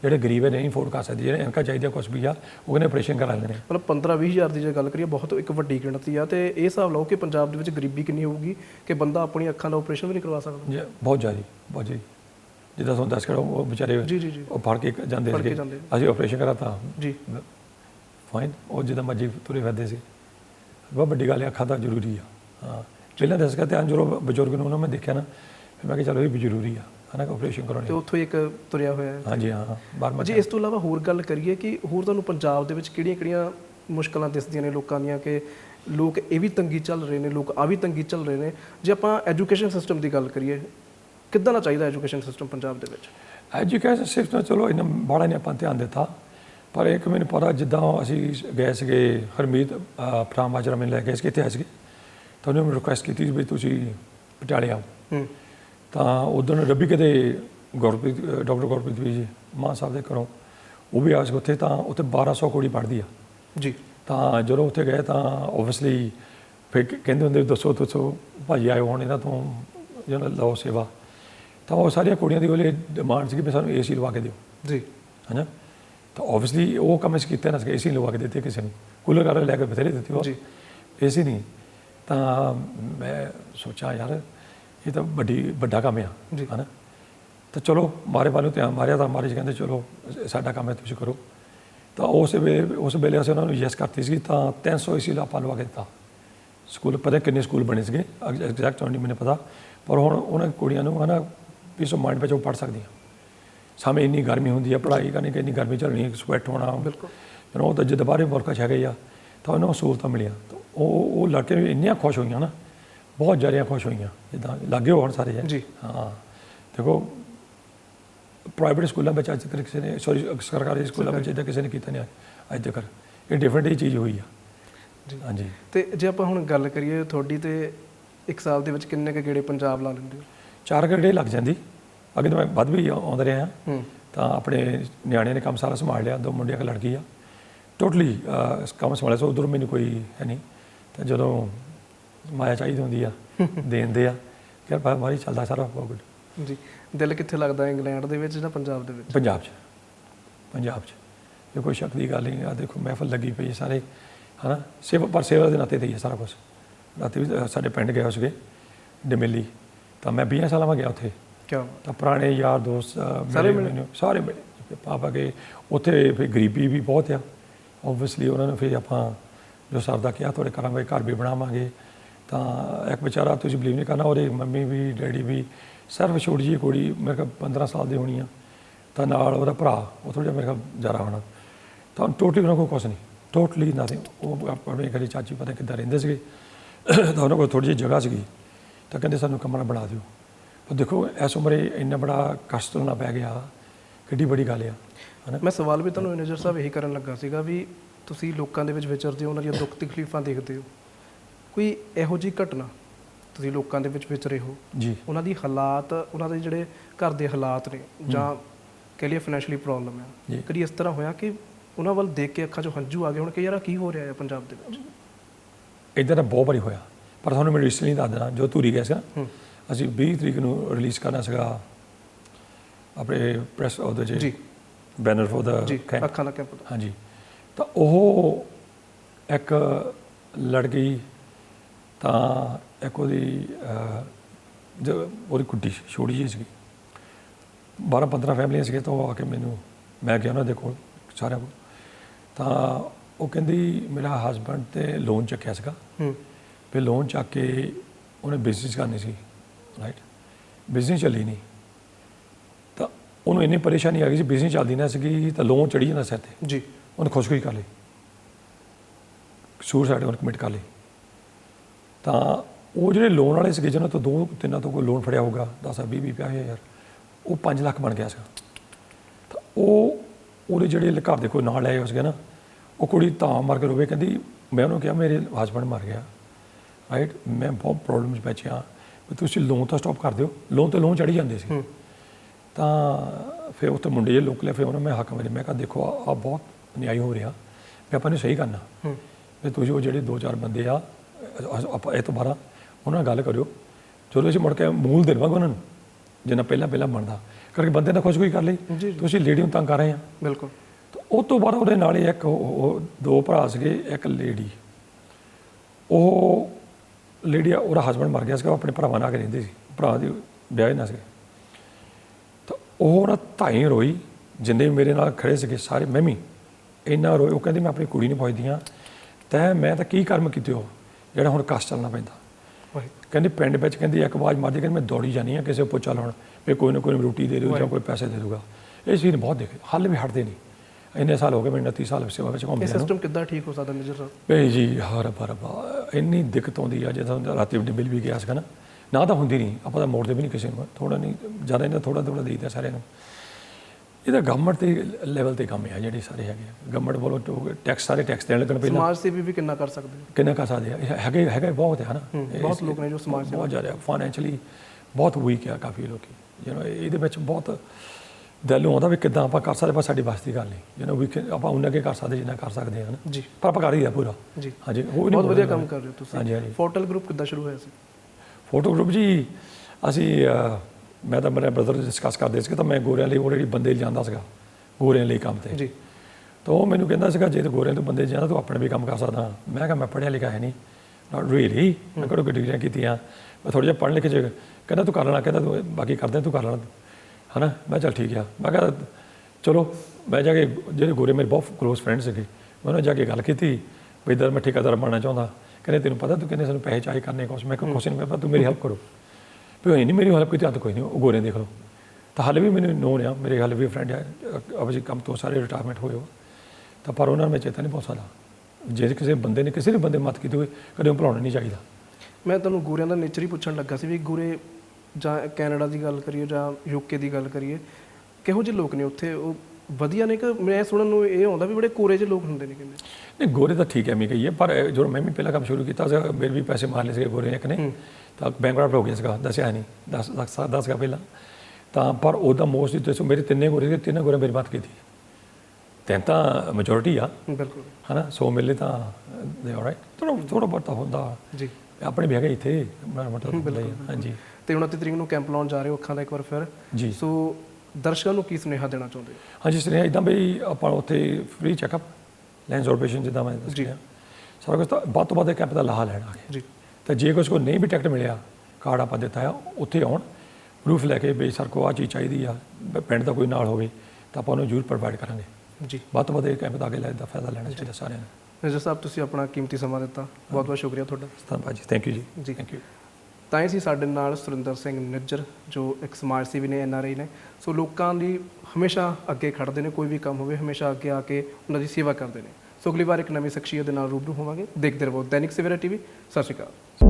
ਜਿਹੜੇ ਗਰੀਬ ਹੈ ਨਹੀਂ ਅਫੋਰਡ ਕਰ ਸਕਦੇ ਜਿਹੜੇ ਇਨਕਾ ਚਾਹੀਦਾ ਕੁਝ ਵੀ ਆ ਉਹ ਕਹਿੰਦੇ ਆਪਰੇਸ਼ਨ ਕਰਾ ਲੈਂਦੇ ਨੇ ਮਤਲਬ 15 20000 ਦੀ ਜੇ ਗੱਲ ਕਰੀਏ ਬਹੁਤ ਇੱਕ ਵੱਡੀ ਗਿਣਤੀ ਆ ਤੇ ਇਹ ਹਿਸਾਬ ਲਾਓ ਕਿ ਪੰਜਾਬ ਦੇ ਵਿੱਚ ਗਰੀਬੀ ਕਿੰਨੀ ਹੋਊਗੀ ਕਿ ਬੰਦਾ ਆਪਣੀ ਅੱਖਾਂ ਦਾ ਆਪਰੇਸ਼ਨ ਵੀ ਨਹੀਂ ਕਰਵਾ ਸਕਦਾ? ਜੀ, ਬਹੁਤ ਜ਼ਿਆਦੀ ਬਹੁਤ ਜੀ ਜਿੱਦਾਂ ਤੁਹਾਨੂੰ ਦੱਸ ਕਰੋ ਉਹ ਵਿਚਾਰੇ ਜੀ ਜੀ ਜੀ। ਉਹ ਫੜ ਕੇ ਜਾਂਦੇ ਜਾਂਦੇ। ਅਸੀਂ ਆਪਰੇਸ਼ਨ ਕਰਾਤਾ। ਜੀ। ਫਾਈਨ ਉਹ ਜਿੱਦਾਂ ਮਰਜ਼ੀ ਤੁਰੇ ਫਿਰਦੇ ਸੀ। ਬਹੁਤ ਵੱਡੀ ਗੱਲ ਹੈ ਅੱਖਾਂ ਤਾਂ ਜ਼ਰੂਰੀ ਆ। ਹਾਂ। ਪਹਿਲਾਂ ਦੱਸ ਕੇ ਧਿਆਨ ਜਦੋਂ ਬਜ਼ੁਰਗ ਨੂੰ ਉਹਨਾਂ ਮੈਂ ਦੇਖਿਆ ਨਾ ਫਿਰ ਮੈਂ ਕਿਹਾ ਚਲੋ ਇਹ ਵੀ ਜ਼ਰੂਰੀ ਆ। ਹਨਾ ਆਪਰੇਸ਼ਨ ਤੇ ਕਰਾਉਣੀ ਉੱਥੋਂ ਹੀ ਇੱਕ ਤੁਰਿਆ ਹੋਇਆ ਹੈ। ਹਾਂਜੀ ਹਾਂ ਬਾਰ ਜੀ ਇਸ ਤੋਂ ਇਲਾਵਾ ਹੋਰ ਗੱਲ ਕਰੀਏ ਕਿ ਹੋਰ ਤੁਹਾਨੂੰ ਪੰਜਾਬ ਦੇ ਵਿੱਚ ਕਿਹੜੀਆਂ-ਕਿਹੜੀਆਂ ਮੁਸ਼ਕਲਾਂ ਦਿਸਦੀਆਂ ਨੇ ਲੋਕਾਂ ਦੀਆਂ ਕਿ ਲੋਕ ਇਹ ਵੀ ਤੰਗੀ ਚੱਲ ਰਹੇ ਨੇ ਲੋਕ ਆ ਵੀ ਤੰਗੀ ਚੱਲ ਰਹੇ ਨੇ। ਜੇ ਆਪਾਂ ਐਜੂਕੇਸ਼ਨ ਸਿਸਟਮ ਦੀ ਗੱਲ ਕਰੀਏ ਕਿੱਦਾਂ ਦਾ ਚਾਹੀਦਾ ਐਜੂਕੇਸ਼ਨ ਸਿਸਟਮ ਪੰਜਾਬ ਦੇ ਵਿੱਚ? ਐਜੂਕੇਸ਼ਨ ਸਿਸਟਮ ਚਲੋ ਇਹਨਾਂ ਬੜਾ ਨਹੀਂ ਆਪਾਂ ਧਿਆਨ ਦਿੱਤਾ। ਪਰ ਇੱਕ ਮੈਨੂੰ ਪਤਾ ਜਿੱਦਾਂ ਅਸੀਂ ਗਏ ਸੀਗੇ ਹਰਮੀਤ ਫਰਾਮ ਮਾਜਰਾ ਮੈਨੂੰ ਲੈ ਕੇ ਗਏ ਸੀ ਕਿੱਥੇ ਆਏ ਸੀਗੇ। ਤਾਂ ਉਹਨੇ ਮੈਨੂੰ ਰਿਕੁਐਸਟ ਕੀਤੀ ਵੀ ਤੁਸੀਂ ਪਟਿਆਲੇ ਆਓ। ਹੂੰ। ਤਾਂ ਉਦੋਂ ਰੱਬੀ ਕਿਤੇ ਗੁਰਪ੍ਰੀਤ ਡਾਕਟਰ ਗੁਰਪ੍ਰੀਤ ਵੀ ਜੀ ਮਾਂ ਸਾਹਿਬ ਦੇ ਘਰੋਂ ਉਹ ਵੀ ਆਇਆ ਸੀ ਉੱਥੇ ਤਾਂ ਉੱਥੇ 1200 ਕੁੜੀ ਪੜ੍ਹਦੀ ਆ। ਜੀ। ਤਾਂ ਜਦੋਂ ਉੱਥੇ ਗਏ ਤਾਂ ਓਬਵੀਅਸਲੀ ਫਿਰ ਕਹਿੰਦੇ ਹੁੰਦੇ ਦੱਸੋ ਦੱਸੋ ਭਾਜੀ ਆਏ ਹੋਣ ਇਹਨਾਂ ਤੋਂ ਜਿਹਨਾਂ ਲਓ ਸੇਵਾ। ਤਾਂ ਉਹ ਸਾਰੀਆਂ ਕੁੜੀਆਂ ਦੀ ਉਹਲੇ ਡਿਮਾਂਡ ਸੀ ਕਿ ਸਾਨੂੰ ਏਸੀ ਲਵਾ ਕੇ ਦਿਓ। ਜੀ। ਹੈਨਾ? ਤਾਂ ਓਬਵੀਅਸਲੀ ਉਹ ਕੰਮ ਅਸੀਂ ਕੀਤਾ ਨਾ ਕਿ ਏਸੀ ਲਵਾ ਕੇ ਦਿੱਤੇ ਕਿਸੇ ਨੂੰ। ਕੂਲਰ ਕਰ ਲੈ ਕੇ ਬਥੇਰੇ ਦਿੱਤੇ ਉਹ। ਜੀ। ਏਸੀ ਨਹੀਂ ਤਾਂ ਮੈਂ ਸੋਚਾ ਯਾਰ ਇਹ ਤਾਂ ਵੱਡੀ ਵੱਡਾ ਕੰਮ ਆ ਜੀ। ਹੈਨਾ? ਤਾਂ ਚਲੋ ਮਾਰੇ ਵੱਲ ਨੂੰ ਧਿਆਨ ਮਾਰਿਆ ਤਾਂ ਮਾਰੇ ਜੀ ਕਹਿੰਦੇ ਚਲੋ ਸਾਡਾ ਕੰਮ ਹੈ ਤੁਸੀਂ ਕਰੋ। ਤਾਂ ਉਸ ਵੇਲੇ ਉਸ ਵੇਲੇ ਅਸੀਂ ਉਹਨਾਂ ਨੂੰ ਯੈਸ ਕਰਤੀ ਸੀ ਤਾਂ 300 ਏਸੀ ਆਪਾਂ ਲਵਾ ਕੇ ਦਿੱਤਾ। ਸਕੂਲ ਪਤਾ ਕਿੰਨੇ ਸਕੂਲ ਬਣੇ ਸੀਗੇ? ਐਗਜ਼ੈਕਟ ਨਹੀਂ ਮੈਨੂੰ ਪਤਾ ਪਰ ਹੁਣ ਉਹਨਾਂ ਕੁੜੀਆਂ ਨੂੰ ਹਨਾ ਪੀਸ ਆਫ ਮਾਈਂਡ ਵਿੱਚ ਉਹ ਪੜ੍ਹ ਸਕਦੀਆਂ। ਸਾਹਮਣੇ ਇੰਨੀ ਗਰਮੀ ਹੁੰਦੀ ਹੈ ਪੜ੍ਹਾਈ ਕਰਨੀ ਕਿ ਇੰਨੀ ਗਰਮੀ ਚੱਲਣੀ ਸਵੈਟ ਹੋਣਾ ਬਿਲਕੁਲ। ਫਿਰ ਉਹ ਤਾਂ ਜਦ ਬਾਹਰੇ ਮੁਲਕਾਂ 'ਚ ਹੈਗੇ ਆ ਤਾਂ ਉਹਨਾਂ ਨੂੰ ਸਹੂਲਤਾਂ ਮਿਲੀਆਂ। ਤਾਂ ਉਹ ਉਹ ਲੜਕੇ ਇੰਨੀਆਂ ਖੁਸ਼ ਹੋਈਆਂ ਨਾ ਬਹੁਤ ਜ਼ਿਆਦਾ ਖੁਸ਼ ਹੋਈਆਂ ਜਿੱਦਾਂ ਲੱਗੇ ਹੋਣ ਸਾਰੇ ਜੀ। ਹਾਂ। ਦੇਖੋ ਪ੍ਰਾਈਵੇਟ ਸਕੂਲਾਂ ਵਿੱਚ ਅੱਜ ਤੱਕ ਕਿਸੇ ਨੇ ਸੌਰੀ ਸਰਕਾਰੀ ਸਕੂਲਾਂ ਵਿੱਚ ਇਦਾਂ ਕਿਸੇ ਨੇ ਕੀਤਾ ਨਹੀਂ ਅੱਜ ਤੱਕ। ਇਹ ਡਿਫਰੈਂਟ ਹੀ ਚੀਜ਼ ਹੋਈ ਆ। ਜੀ। ਹਾਂਜੀ। ਤੇ ਜੇ ਆਪਾਂ ਹੁਣ ਗੱਲ ਕਰੀਏ ਤੁਹਾਡੀ ਤੇ ਇੱਕ ਸਾਲ ਦੇ ਵਿੱਚ ਕਿੰਨੇ ਕੁ ਗੇੜੇ ਪੰਜਾਬ ਲਾ ਲੈਂਦੇ ਹੋ? ਚਾਰ ਘੰਟੇ ਲੱਗ ਜਾਂਦੀ। ਅੱਗੇ ਤਾਂ ਮੈਂ ਵੱਧ ਵੀ ਆਉਂਦਾ ਰਿਹਾ। ਹੂੰ। ਤਾਂ ਆਪਣੇ ਨਿਆਣਿਆਂ ਨੇ ਕੰਮ ਸਾਰਾ ਸੰਭਾਲ ਲਿਆ ਦੋ ਮੁੰਡੇ ਇੱਕ ਲੜਕੀ ਆ। ਟੋਟਲੀ ਕੰਮ ਸੰਭਾਲਿਆ ਸੋ ਉਧਰ ਮੈਨੂੰ ਕੋਈ ਹੈ ਨਹੀਂ। ਤਾਂ ਜਦੋਂ ਮਾਇਆ ਚਾਹੀਦੀ ਹੁੰਦੀ ਆ <laughs> ਦੇਂਦੇ ਆ। ਕਿ ਭਾਈ ਮਾਰੀ ਚੱਲਦਾ ਸਾਰਾ ਬਹੁਤ ਗੁੱਡ ਜੀ ਦਿਲ ਕਿੱਥੇ ਲੱਗਦਾ ਇੰਗਲੈਂਡ ਦੇ ਵਿੱਚ ਜਾਂ ਪੰਜਾਬ ਦੇ ਵਿੱਚ? ਪੰਜਾਬ 'ਚ। ਪੰਜਾਬ 'ਚ। ਇਹ ਕੋਈ ਸ਼ੱਕ ਦੀ ਗੱਲ ਨਹੀਂ ਆ ਦੇਖੋ ਮਹਿਫਲ ਲੱਗੀ ਪਈ ਸਾਰੇ ਹਨਾ? ਸੇਵਾ ਪਰ ਸੇਵਾ ਦੇ ਨਾਤੇ ਤੇ ਹੀ ਸਾਰਾ ਕੁਝ ਰਾਤੀ ਵੀ ਸਾਡੇ ਪਿੰਡ ਗਏ ਸੀਗੇ ਡਮੇਲੀ। ਤਾਂ ਮੈਂ 20 ਸਾਲਾਂ ਮੈਂ ਗਿਆ ਉੱਥੇ। ਕਿਆ ਤਾਂ ਪੁਰਾਣੇ ਯਾਰ ਦੋਸਤ ਸਾਰੇ ਮਿਲੇ ਸਾਰੇ ਮਿਲੇ ਪਾਪਾ ਕੇ ਉੱਥੇ ਫਿਰ ਗਰੀਬੀ ਵੀ ਬਹੁਤ ਆ। ਓਬਵੀਅਸਲੀ ਉਹਨਾਂ ਨੂੰ ਫਿਰ ਆਪਾਂ ਜੋ ਸਰਦਾ ਕਿਹਾ ਤੁਹਾਡੇ ਕਰਾਂਗੇ ਘਰ ਵੀ ਬਣਾਵਾਂਗੇ। ਤਾਂ ਇੱਕ ਵਿਚਾਰਾ ਤੁਸੀਂ ਬਲੀਵ ਨਹੀਂ ਕਰਨਾ, ਉਹਦੇ ਮੰਮੀ ਵੀ, ਡੈਡੀ ਵੀ ਸਿਰਫ ਛੋਟੀ ਜਿਹੀ ਕੁੜੀ ਮੇਰੇ ਕੋਲ 15 ਸਾਲ ਦੀ ਹੋਣੀ ਆ, ਤਾਂ ਨਾਲ ਉਹਦਾ ਭਰਾ, ਉਹ ਥੋੜਾ ਜਿਹਾ ਮੇਰੇ ਕੋਲ ਜ਼ਿਆਦਾ ਹੋਣਾ। ਤਾਂ ਟੋਟਲੀ ਉਹਨਾਂ ਕੋਲ ਕੁਛ ਨਹੀਂ ਟੋਟਲੀ ਨਥਿੰਗ ਉਹ ਆਪਣੇ ਘਰੇ ਚਾਚੀ ਪਤਾ ਕਿੱਦਾਂ ਰਹਿੰਦੇ ਸੀਗੇ, ਤਾਂ ਉਹਨਾਂ ਕੋਲ ਥੋੜੀ ਜਿਹੀ ਜਗ੍ਹਾ ਸੀਗੀ, ਤਾਂ ਕਹਿੰਦੇ ਸਾਨੂੰ ਕਮਰਾ ਬਣਾ ਦਿਓ। ਪਰ ਦੇਖੋ, ਇਸ ਉਮਰੇ ਇੰਨਾ ਬੜਾ ਕਸ਼ਟ ਲੈਣਾ ਪੈ ਗਿਆ, ਕਿੱਡੀ ਬੜੀ ਗੱਲ ਆ, ਹਨਾ? ਮੈਂ ਸਵਾਲ ਵੀ ਤੁਹਾਨੂੰ ਮੈਨੇਜਰ ਸਾਹਿਬ ਇਹੀ ਕਰਨ ਲੱਗਾ ਸੀਗਾ ਵੀ ਤੁਸੀਂ ਲੋਕਾਂ ਦੇ ਵਿੱਚ ਵਿਚਰਦੇ ਹੋ, ਉਹਨਾਂ ਦੀਆਂ ਦੁੱਖ ਤਕਲੀਫਾਂ ਦੇਖਦੇ ਹੋ। ਕੋਈ ਇਹੋ ਜਿਹੀ ਘਟਨਾ ਤੁਸੀਂ ਲੋਕਾਂ ਦੇ ਵਿੱਚ ਵਿਚਰੇ ਹੋ? ਜੀ। ਉਹਨਾਂ ਦੀ ਹਾਲਾਤ ਉਹਨਾਂ ਦੇ ਜਿਹੜੇ ਘਰ ਦੇ ਹਾਲਾਤ ਨੇ ਜਾਂ ਕਹਿ ਲਈਏ ਫਾਈਨੈਂਸ਼ੀਅਲੀ ਪ੍ਰੋਬਲਮ ਹੈ। ਜੀ। ਕਦੀ ਇਸ ਤਰ੍ਹਾਂ ਹੋਇਆ ਕਿ ਉਹਨਾਂ ਵੱਲ ਦੇਖ ਕੇ ਅੱਖਾਂ 'ਚੋਂ ਹੰਝੂ ਆ ਗਏ ਹੁਣ ਕਿ ਯਾਰ ਕੀ ਹੋ ਰਿਹਾ ਹੈ ਪੰਜਾਬ ਦੇ ਵਿੱਚ? ਇਦਾਂ ਦਾ ਬਹੁਤ ਵਾਰੀ ਹੋਇਆ। ਪਰ ਤੁਹਾਨੂੰ ਮੈਂ ਰੀਸੈਂਟਲੀ ਦੱਸ ਦੇਣਾ ਜੋ ਧੂਰੀ ਗਿਆ ਸੀ ਨਾ ਹੂੰ। ਅਸੀਂ 20 ਤਰੀਕ ਨੂੰ ਰਿਲੀਜ਼ ਕਰਨਾ ਸੀਗਾ ਆਪਣੇ ਪ੍ਰੈਸ ਉਹਦੇ ਜੀ। ਬੈਨਰ ਫॉर ਦਾ ਜੀ ਅੱਖਾਂ ਦਾ ਕੈਂਪ ਹਾਂਜੀ। ਤਾਂ ਉਹ ਇੱਕ ਲੜਕੀ ਤਾਂ ਇੱਕ ਉਹਦੀ ਜੋ ਉਹਦੀ ਕੁੱਟੀ ਛੋਟੀ ਜਿਹੀ ਸੀਗੀ। 12 15 ਫੈਮਲੀਆਂ ਸੀਗੇ ਤਾਂ ਉਹ ਆ ਕੇ ਮੈਨੂੰ ਮੈਂ ਗਿਆ ਉਹਨਾਂ ਦੇ ਕੋਲ ਸਾਰਿਆਂ ਕੋਲ। ਤਾਂ ਉਹ ਕਹਿੰਦੀ ਮੇਰਾ ਹਸਬੰਡ ਤੇ ਲੋਨ ਚੱਕਿਆ ਸੀਗਾ। ਹੂੰ। ਫਿਰ ਲੋਨ ਚੱਕ ਕੇ ਉਹਨੇ ਬਿਜ਼ਨਸ ਕਰਨੀ ਸੀ ਰਾਈਟ ਬਿਜ਼ਨਸ ਚੱਲੀ ਨਹੀਂ। ਤਾਂ ਉਹਨੂੰ ਇੰਨੀ ਪਰੇਸ਼ਾਨੀ ਆ ਗਈ ਸੀ ਬਿਜ਼ਨਸ ਚੱਲਦੀ ਨਾ ਸੀਗੀ ਤਾਂ ਲੋਨ ਚੜੀ ਜਾਂਦਾ ਸਿਰ ਤੇ ਜੀ। ਉਹਨੇ ਖੁਦਕੁਸ਼ੀ ਕਰ ਲਈ। ਸੁਸਾਈਡ ਉਹਨੇ ਕਮਿਟ ਕਰ ਲਈ। ਤਾਂ ਉਹ ਜਿਹੜੇ ਲੋਨ ਵਾਲੇ ਸੀਗੇ ਜਿਹਨਾਂ ਤੋਂ ਦੋ ਤਿੰਨਾਂ ਤੋਂ ਕੋਈ ਲੋਨ ਫੜਿਆ ਹੋਊਗਾ 10 20 20 ਪਿਆ ਹਜ਼ਾਰ ਉਹ 5 ਲੱਖ ਬਣ ਗਿਆ ਸੀ ਤਾਂ ਉਹ ਉਹਦੇ ਜਿਹੜੇ ਘਰ ਦੇ ਕੋਈ ਨਾਲ ਆਏ ਹੋ ਸੀਗੇ ਨਾ ਉਹ ਕੁੜੀ ਤਾਂ ਮਰ ਕੇ ਰੋਵੇ ਕਹਿੰਦੀ ਮੈਂ ਉਹਨੂੰ ਕਿਹਾ ਮੇਰੇ ਹਸਬੰਡ ਮਰ ਗਿਆ। ਰਾਈਟ ਮੈਂ ਬਹੁਤ ਪ੍ਰੋਬਲਮ 'ਚ ਬੈਠਿਆ ਵੀ ਤੁਸੀਂ ਲੋਨ ਤਾਂ ਸਟਾਪ ਕਰ ਦਿਓ। ਲੋਨ ਤੇ ਲੋਨ ਚੜੀ ਜਾਂਦੇ ਸੀ ਤਾਂ ਫਿਰ ਉੱਥੇ ਮੁੰਡੇ ਜੇ ਲੋਕ ਲਿਆ ਫਿਰ ਉਹਨਾਂ ਮੈਂ ਹੱਕ ਮੇਰੇ ਮੈਂ ਕਿਹਾ ਦੇਖੋ ਆ ਬਹੁਤ ਨਿਆਈ ਹੋ ਰਿਹਾ। ਵੀ ਆਪਾਂ ਨੂੰ ਸਹੀ ਕਰਨਾ। ਹੂੰ। ਵੀ ਤੁਸੀਂ ਉਹ ਜਿਹੜੇ ਦੋ ਚਾਰ ਬੰਦੇ ਆ ਆਪਾਂ ਇਹ ਤੋਂ ਬਾਅਦ ਉਹਨਾਂ ਨਾਲ ਗੱਲ ਕਰਿਓ। ਚਲੋ ਅਸੀਂ ਮੁੜ ਕੇ ਮੂਲ ਦੇਵਾਂਗੇ ਉਹਨਾਂ ਨੂੰ ਜਿੰਨਾ ਪਹਿਲਾਂ ਪਹਿਲਾਂ ਬਣਦਾ। ਕਰਕੇ ਬੰਦੇ ਨੇ ਖੁਸ਼ਕੁਈ ਕਰ ਲਈ। ਤੁਸੀਂ ਲੇਡੀ ਨੂੰ ਤੰਗ ਕਰ ਰਹੇ ਆ। ਬਿਲਕੁਲ। ਉਹ ਤੋਂ ਬਾਅਦ ਉਹਦੇ ਨਾਲ ਇੱਕ ਉਹ- ਦੋ ਭਰਾ ਸੀਗੇ ਇੱਕ ਲੇਡੀ। ਉਹ ਲੇਡੀ ਉਹਦਾ ਹਸਬੰਡ ਮਰ ਗਿਆ ਸੀਗਾ ਉਹ ਆਪਣੇ ਭਰਾਵਾਂ ਨਾਲ ਰਹਿੰਦੀ ਸੀ। ਭਰਾ ਦੀ ਵਿਆਹ ਨਾ ਸੀ ਤਾਂ ਉਹ ਨਾ ਧਾਈ ਰੋਈ ਜਿੰਨੇ ਮੇਰੇ ਨਾਲ ਖੜੇ ਸੀਗੇ ਸਾਰੇ ਮੈਂ ਵੀ ਇੰਨਾ ਰੋਏ ਉਹ ਕਹਿੰਦੀ ਮੈਂ ਆਪਣੀ ਕੁੜੀ ਨੂੰ ਪੁੱਛਦੀ ਹਾਂ ਤੈਂ ਮੈਂ ਤਾਂ ਕੀ ਕਰਮ ਕੀਤੇ ਹੋ? ਜਿਹੜਾ ਹੁਣ ਕਸ਼ਟ ਚੱਲਣਾ ਪੈਂਦਾ। ਕਹਿੰਦੀ ਪਿੰਡ ਵਿੱਚ ਕਹਿੰਦੀ ਇੱਕ ਆਵਾਜ਼ ਮਾਰਦੀ ਕਹਿੰਦੀ ਮੈਂ ਦੌੜੀ ਜਾਨੀ ਆ ਕਿਸੇ ਪੁੱਛਾ ਲਾਉਣ ਵੀ ਕੋਈ ਨਾ ਕੋਈ ਰੋਟੀ ਦੇ ਦਿਓ ਜਾਂ ਕੋਈ ਪੈਸੇ ਦੇ ਦੂਗਾ ਇਹ ਚੀਜ਼ ਬਹੁਤ ਦੇਖੇ ਹੱਲ ਵੀ ਹਟਦੇ ਨਹੀਂ। ਇੰਨੇ ਸਾਲ ਹੋ ਗਏ ਮੈਨੂੰ 29 ਸਾਲ ਸੇਵਾ ਵਿੱਚ ਇਹ ਘੁੰਮਦੇ ਨੂੰ। ਸਿਸਟਮ ਕਿੱਦਾਂ ਠੀਕ ਹੋ ਸਕਦਾ ਮੇਜਰ ਸਾਹਿਬ? ਬਈ ਜੀ ਹਰ ਰੱਬਾ ਇੰਨੀ ਦਿੱਕਤ ਆਉਂਦੀ ਆ ਜਦੋਂ ਰਾਤੀ ਵੀ ਬਿੱਲ ਵੀ ਗਿਆ ਸੀਗਾ ਨਾ। ਨਾ ਤਾਂ ਹੁੰਦੀ ਨਹੀਂ ਆਪਾਂ ਤਾਂ ਮੋੜਦੇ ਵੀ ਨਹੀਂ ਕਿਸੇ ਨੂੰ ਥੋੜਾ ਨਹੀਂ ਜ਼ਿਆਦਾ ਇਹਨਾਂ ਥੋੜਾ ਥੋੜਾ ਦੇਈਦਾ ਸਾਰਿਆਂ ਨੂੰ। ਇਹਦਾ ਗਵਰਨਮੈਂਟ ਦੇ ਲੈਵਲ ਤੇ ਕੰਮ ਆ ਜਿਹੜੇ ਸਾਰੇ ਹੈਗੇ ਗਵਰਨਮੈਂਟ ਵੱਲੋਂ ਟੈਕਸ ਸਾਰੇ ਟੈਕਸ ਦੇਣ ਲੱਗਣ ਪਹਿਲਾਂ ਸਮਾਜ ਸੇਵੀ ਵੀ ਕਿੰਨਾ ਕਰ ਸਕਦੇ ਹੋ ਕਿੰਨਾ ਕਰ ਸਕਦੇ ਆ ਇਹ ਹੈਗੇ ਹੈਗੇ ਬਹੁਤ ਹੈ ਨਾ ਹੂੰ, ਇਹ- ਬਹੁਤ ਲੋਕ ਨੇ ਜੋ ਸਮਾਜ ਸੇਵਾ ਬਹੁਤ ਜ਼ਿਆਦਾ ਫਾਈਨੈਂਸ਼ਲੀ ਬਹੁਤ ਵੀਕ ਆ ਕਾਫੀ ਲੋਕੀ ਯੂ نو ਇਹਦੇ ਵਿੱਚ ਬਹੁਤ ਦਿਲ ਨੂੰ ਆਉਂਦਾ ਵੀ ਕਿੱਦਾਂ ਆਪਾਂ ਕਰ ਸਕਦੇ ਪਰ ਸਾਡੀ ਬਸ ਦੀ ਗੱਲ ਨਹੀਂ ਯੂ نو ਵੀ ਆਪਾਂ ਉਹਨਾਂ ਕੇ ਕਰ ਸਕਦੇ ਜਿੰਨਾ ਕਰ ਸਕਦੇ ਹਾਂ ਨਾ ਜੀ ਪਰ ਆਪਾਂ ਕਰ ਹੀ ਆ ਪੂਰਾ ਜੀ ਹਾਂਜੀ ਉਹ ਨਹੀਂ ਬਹੁਤ ਵਧੀਆ ਬੋਲਣਾ। ਕੰਮ ਕਰ ਰਹੇ ਹੋ ਤੁਸੀਂ ਹਾਂਜੀ ਹਾਂਜੀ ਫੋਟਲ ਗਰੁੱਪ ਕਿੱਦਾਂ ਸ਼ੁਰੂ ਹੋਇਆ ਸੀ ਫੋਟੋ ਗਰੁੱਪ ਜੀ ਅਸੀਂ ਅਹ, ਮੈਂ ਤਾਂ ਮੇਰੇ ਬ੍ਰਦਰ ਡਿਸਕਸ ਕਰਦੇ ਸੀ ਤਾਂ ਮੈਂ ਗੋਰਿਆਂ ਲਈ already ਬੰਦੇ ਜਾਂਦਾ ਸੀਗਾ ਗੋਰਿਆਂ ਲਈ ਕੰਮ ਤੇ। ਜੀ। ਤਾਂ ਉਹ ਮੈਨੂੰ ਕਹਿੰਦਾ ਸੀਗਾ ਜੇ ਤੂੰ ਗੋਰਿਆਂ ਤੋਂ ਬੰਦੇ ਜਾਂਦਾ ਤੂੰ ਆਪਣੇ ਵੀ ਕੰਮ ਕਰ ਸਕਦਾ। ਮੈਂ ਕਿਹਾ ਮੈਂ ਪੜ੍ਹਿਆ ਲਿਖਿਆ ਹੈ ਨਹੀਂ। ਨਾਟ ਰੀਲੀ ਮੈਂ ਕਿਹੜਾ ਡਿਗਰੀਆਂ ਕੀਤੀਆਂ। ਮੈਂ ਥੋੜਾ ਜਿਹਾ ਪੜ੍ਹ ਲਿਖ ਜੇ ਕਹਿੰਦਾ ਤੂੰ ਕਰ ਲੈਣਾ। ਕਹਿੰਦਾ ਤੂੰ ਬਾਕੀ ਕਰਦੇ ਤੂੰ ਕਰ ਲੈਣਾ। ਹਨਾ? ਮੈਂ ਚੱਲ ਠੀਕ ਆ। ਮੈਂ ਕਿਹਾ ਚਲੋ ਮੈਂ ਜਾ ਕੇ ਜਿਹੜੇ ਗੋਰੇ ਮੇਰੇ ਬਹੁਤ ਕਲੋਜ਼ ਫਰੈਂਡ ਸੀਗੇ ਮੈਂ ਉਹਨਾਂ ਜਾ ਕੇ ਗੱਲ ਕੀਤੀ। ਵੀ ਇਧਰ ਮੈਂ ਠੇਕੇਦਾਰ ਬਣਨਾ ਚਾਹੁੰਦਾ। ਕਹਿੰਦੇ ਤੈਨੂੰ ਪਤਾ ਤੂੰ ਕਿੰਨੇ ਸਾਨੂੰ ਪੈਸੇ ਚਾਹੀ ਕਰਨੇ ਕੁਛ ਮੈਂ ਕਿਹਾ ਕੁਛ ਨਹੀਂ ਮੈਂ ਕਿਹਾ ਤੂੰ ਮੇਰੀ ਹੈਲਪ ਕਰੋ। ਵੀ ਹੋਈ ਨਹੀਂ ਮੇਰੀ ਹੈਲਪ ਕੀਤੀ ਤਾਂ ਕੋਈ ਨਹੀਂ, ਉਹ ਗੋਰੇ ਦੇਖ ਲਓ। ਤਾਂ ਹਾਲੇ ਵੀ ਮੈਨੂੰ ਨੋਨ ਆ ਮੇਰੇ ਹਾਲੇ ਵੀ ਫਰੈਂਡ ਆ ਅਬਜੀ ਕੰਮ ਤੋਂ ਸਾਰੇ ਰਿਟਾਇਰਮੈਂਟ ਹੋਏ ਹੋ ਤਾਂ ਪਰ ਉਹਨਾਂ ਨੂੰ ਮੈਂ ਚੇਤਾ ਨਹੀਂ ਬਹੁਤ ਸਕਦਾ ਜੇ ਕਿਸੇ ਬੰਦੇ ਨੇ ਕਿਸੇ ਵੀ ਬੰਦੇ ਮਤ ਕੀਤੀ ਹੋਵੇ ਕਦੇ ਉਹ ਭੁਲਾਉਣਾ ਨਹੀਂ ਚਾਹੀਦਾ ਮੈਂ ਤੁਹਾਨੂੰ ਗੋਰਿਆਂ ਦਾ ਨੇਚਰ ਹੀ ਪੁੱਛਣ ਲੱਗਾ ਸੀ ਵੀ ਗੋਰੇ ਜਾਂ ਕੈਨੇਡਾ ਦੀ ਗੱਲ ਕਰੀਏ ਜਾਂ ਯੂਕੇ ਦੀ ਗੱਲ ਕਰੀਏ ਕਿਹੋ ਜਿਹੇ ਲੋਕ ਨੇ ਉੱਥੇ ਉਹ ਵਧੀਆ ਨੇ ਕਿ ਮੈਂ ਸੁਣਨ ਨੂੰ ਇਹ ਆਉਂਦਾ ਵੀ ਬੜੇ ਕੋਰੇ ਜਿਹੇ ਲੋਕ ਹੁੰਦੇ ਨੇ ਕਹਿੰਦੇ ਨਹੀਂ ਗੋਰੇ ਤਾਂ ਠੀਕ ਹੈ ਮੈਂ ਕਹੀਏ ਪਰ ਜਦੋਂ ਮੈਂ ਵੀ ਪਹਿਲਾਂ ਕੰਮ ਸ਼ੁਰੂ ਕੀਤਾ ਸੀ ਮੇਰੇ ਵੀ ਪੈਸੇ ਮਾਰ ਲਏ ਸੀਗੇ ਗੋਰੇ ਨੇ ਇੱਕ ਨੇ ਤਾਂ ਬੈਂਕਰਪਟ ਹੋ ਗਿਆ ਸੀਗਾ ਦੱਸਿਆ ਨਹੀਂ 10 10 10 ਦਾ ਪਹਿਲਾਂ। ਤਾਂ ਪਰ ਉਹਦਾ ਮੋਸਟ ਦੱਸੋ ਮੇਰੇ ਤਿੰਨੇ ਗੋਰੇ ਸੀ ਤਿੰਨੇ ਗੋਰੇ ਮੇਰੀ ਬਾਤ ਕੀਤੀ। ਤਿੰਨ ਤਾਂ ਮੈਜੋਰਿਟੀ ਆ। ਬਿਲਕੁਲ। ਹਨਾ ਸੋ ਮਿਲੇ ਤਾਂ ਦੇ ਆਲਰਾਈਟ ਥੋੜਾ ਥੋੜਾ ਬਹੁਤ ਹੁੰਦਾ। ਜੀ। ਆਪਣੇ ਵੀ ਹੈਗੇ ਇੱਥੇ ਮਤਲਬ ਹਾਂਜੀ। ਤੇ 29 ਤਰੀਕ ਨੂੰ ਕੈਂਪ ਲਾਉਣ ਜਾ ਰਹੇ ਹੋ ਅੱਖਾਂ ਦਾ ਇੱਕ ਵਾਰ ਫਿਰ। ਜੀ। ਸੋ ਦਰਸ਼ਕਾਂ ਨੂੰ ਕੀ ਸੁਨੇਹਾ ਦੇਣਾ ਚਾਹੁੰਦੇ ਹੋ? ਹਾਂਜੀ ਸਰ ਇਦਾਂ ਬਈ ਆਪਾਂ ਉੱਥੇ ਫ੍ਰੀ ਚੈੱਕਅਪ ਲੈਂਸ ਆਪਰੇਸ਼ਨ ਜਿੱਦਾਂ ਮੈਂ ਦੱਸ। ਰਿਹਾ ਸਾਰਾ ਕੁਝ ਤਾਂ ਵੱਧ ਤੋਂ ਵੱਧ ਕੈਂਪ ਦਾ ਲਾਹਾ ਲੈਣਾ ਹੈ ਜੀ। ਤਾਂ ਜੇ ਕੁਝ ਕੋ ਨਹੀਂ ਵੀ ਟਿਕਟ ਮਿਲਿਆ ਕਾਰਡ ਆਪਾਂ ਦਿੱਤਾ ਆ ਉੱਥੇ ਆਉਣ। ਪ੍ਰੂਫ ਲੈ ਕੇ ਵੀ ਸਰ ਕੋ ਆ ਚੀਜ਼ ਚਾਹੀਦੀ ਆ ਪਿੰਡ ਦਾ ਕੋਈ ਨਾਲ ਹੋਵੇ ਤਾਂ ਆਪਾਂ ਉਹਨੂੰ ਜ਼ਰੂਰ ਪ੍ਰੋਵਾਈਡ ਕਰਾਂਗੇ। ਜੀ। ਵੱਧ ਤੋਂ ਵੱਧ ਇਹ ਕੈਂਪ ਦਾ ਅੱਗੇ ਲੈ ਦਾ ਫਾਇਦਾ ਲੈਣਾ ਚਾਹੀਦਾ ਸਾਰਿਆਂ ਨੂੰ। ਮੇਜਰ ਸਾਹਿਬ ਤੁਸੀਂ ਆਪਣਾ ਕੀਮਤੀ ਸਮਾਂ ਦਿੱਤਾ। ਬਹੁਤ ਬਹੁਤ ਸ਼ੁਕਰੀਆ ਤੁਹਾਡਾ। ਧੰਨਵਾਦ ਜੀ। ਥੈਂਕ ਯੂ ਜੀ। ਜੀ। ਥੈਂਕ ਯੂ ਤਾਂ ਹੀ ਸੀ ਸਾਡੇ ਨਾਲ ਸੁਰਿੰਦਰ ਸਿੰਘ ਨਿੱਜਰ ਜੋ ਇੱਕ ਸਮਾਜ ਸੇਵੀ ਨੇ ਐਨਆਰਆਈ ਨੇ। ਸੋ ਲੋਕਾਂ ਦੀ ਹਮੇਸ਼ਾ ਅੱਗੇ ਖੜਦੇ ਨੇ ਕੋਈ ਵੀ ਕੰਮ ਹੋਵੇ ਹਮੇਸ਼ਾ ਅੱਗੇ ਆ ਕੇ ਉਹਨਾਂ ਦੀ ਸੇਵਾ ਕਰਦੇ ਨੇ। ਸੋ ਅਗਲੀ ਵਾਰ ਇੱਕ ਨਵੀਂ ਸ਼ਖਸੀਅਤ ਦੇ ਨਾਲ ਰੂਬਰੂ ਹੋਵਾਂਗੇ। ਦੇਖਦੇ ਰਹੋ ਦੈਨਿਕ ਸਵੇਰਾ ਟੀਵੀ। ਸਤਿ ਸ਼੍ਰੀ ਅਕਾਲ।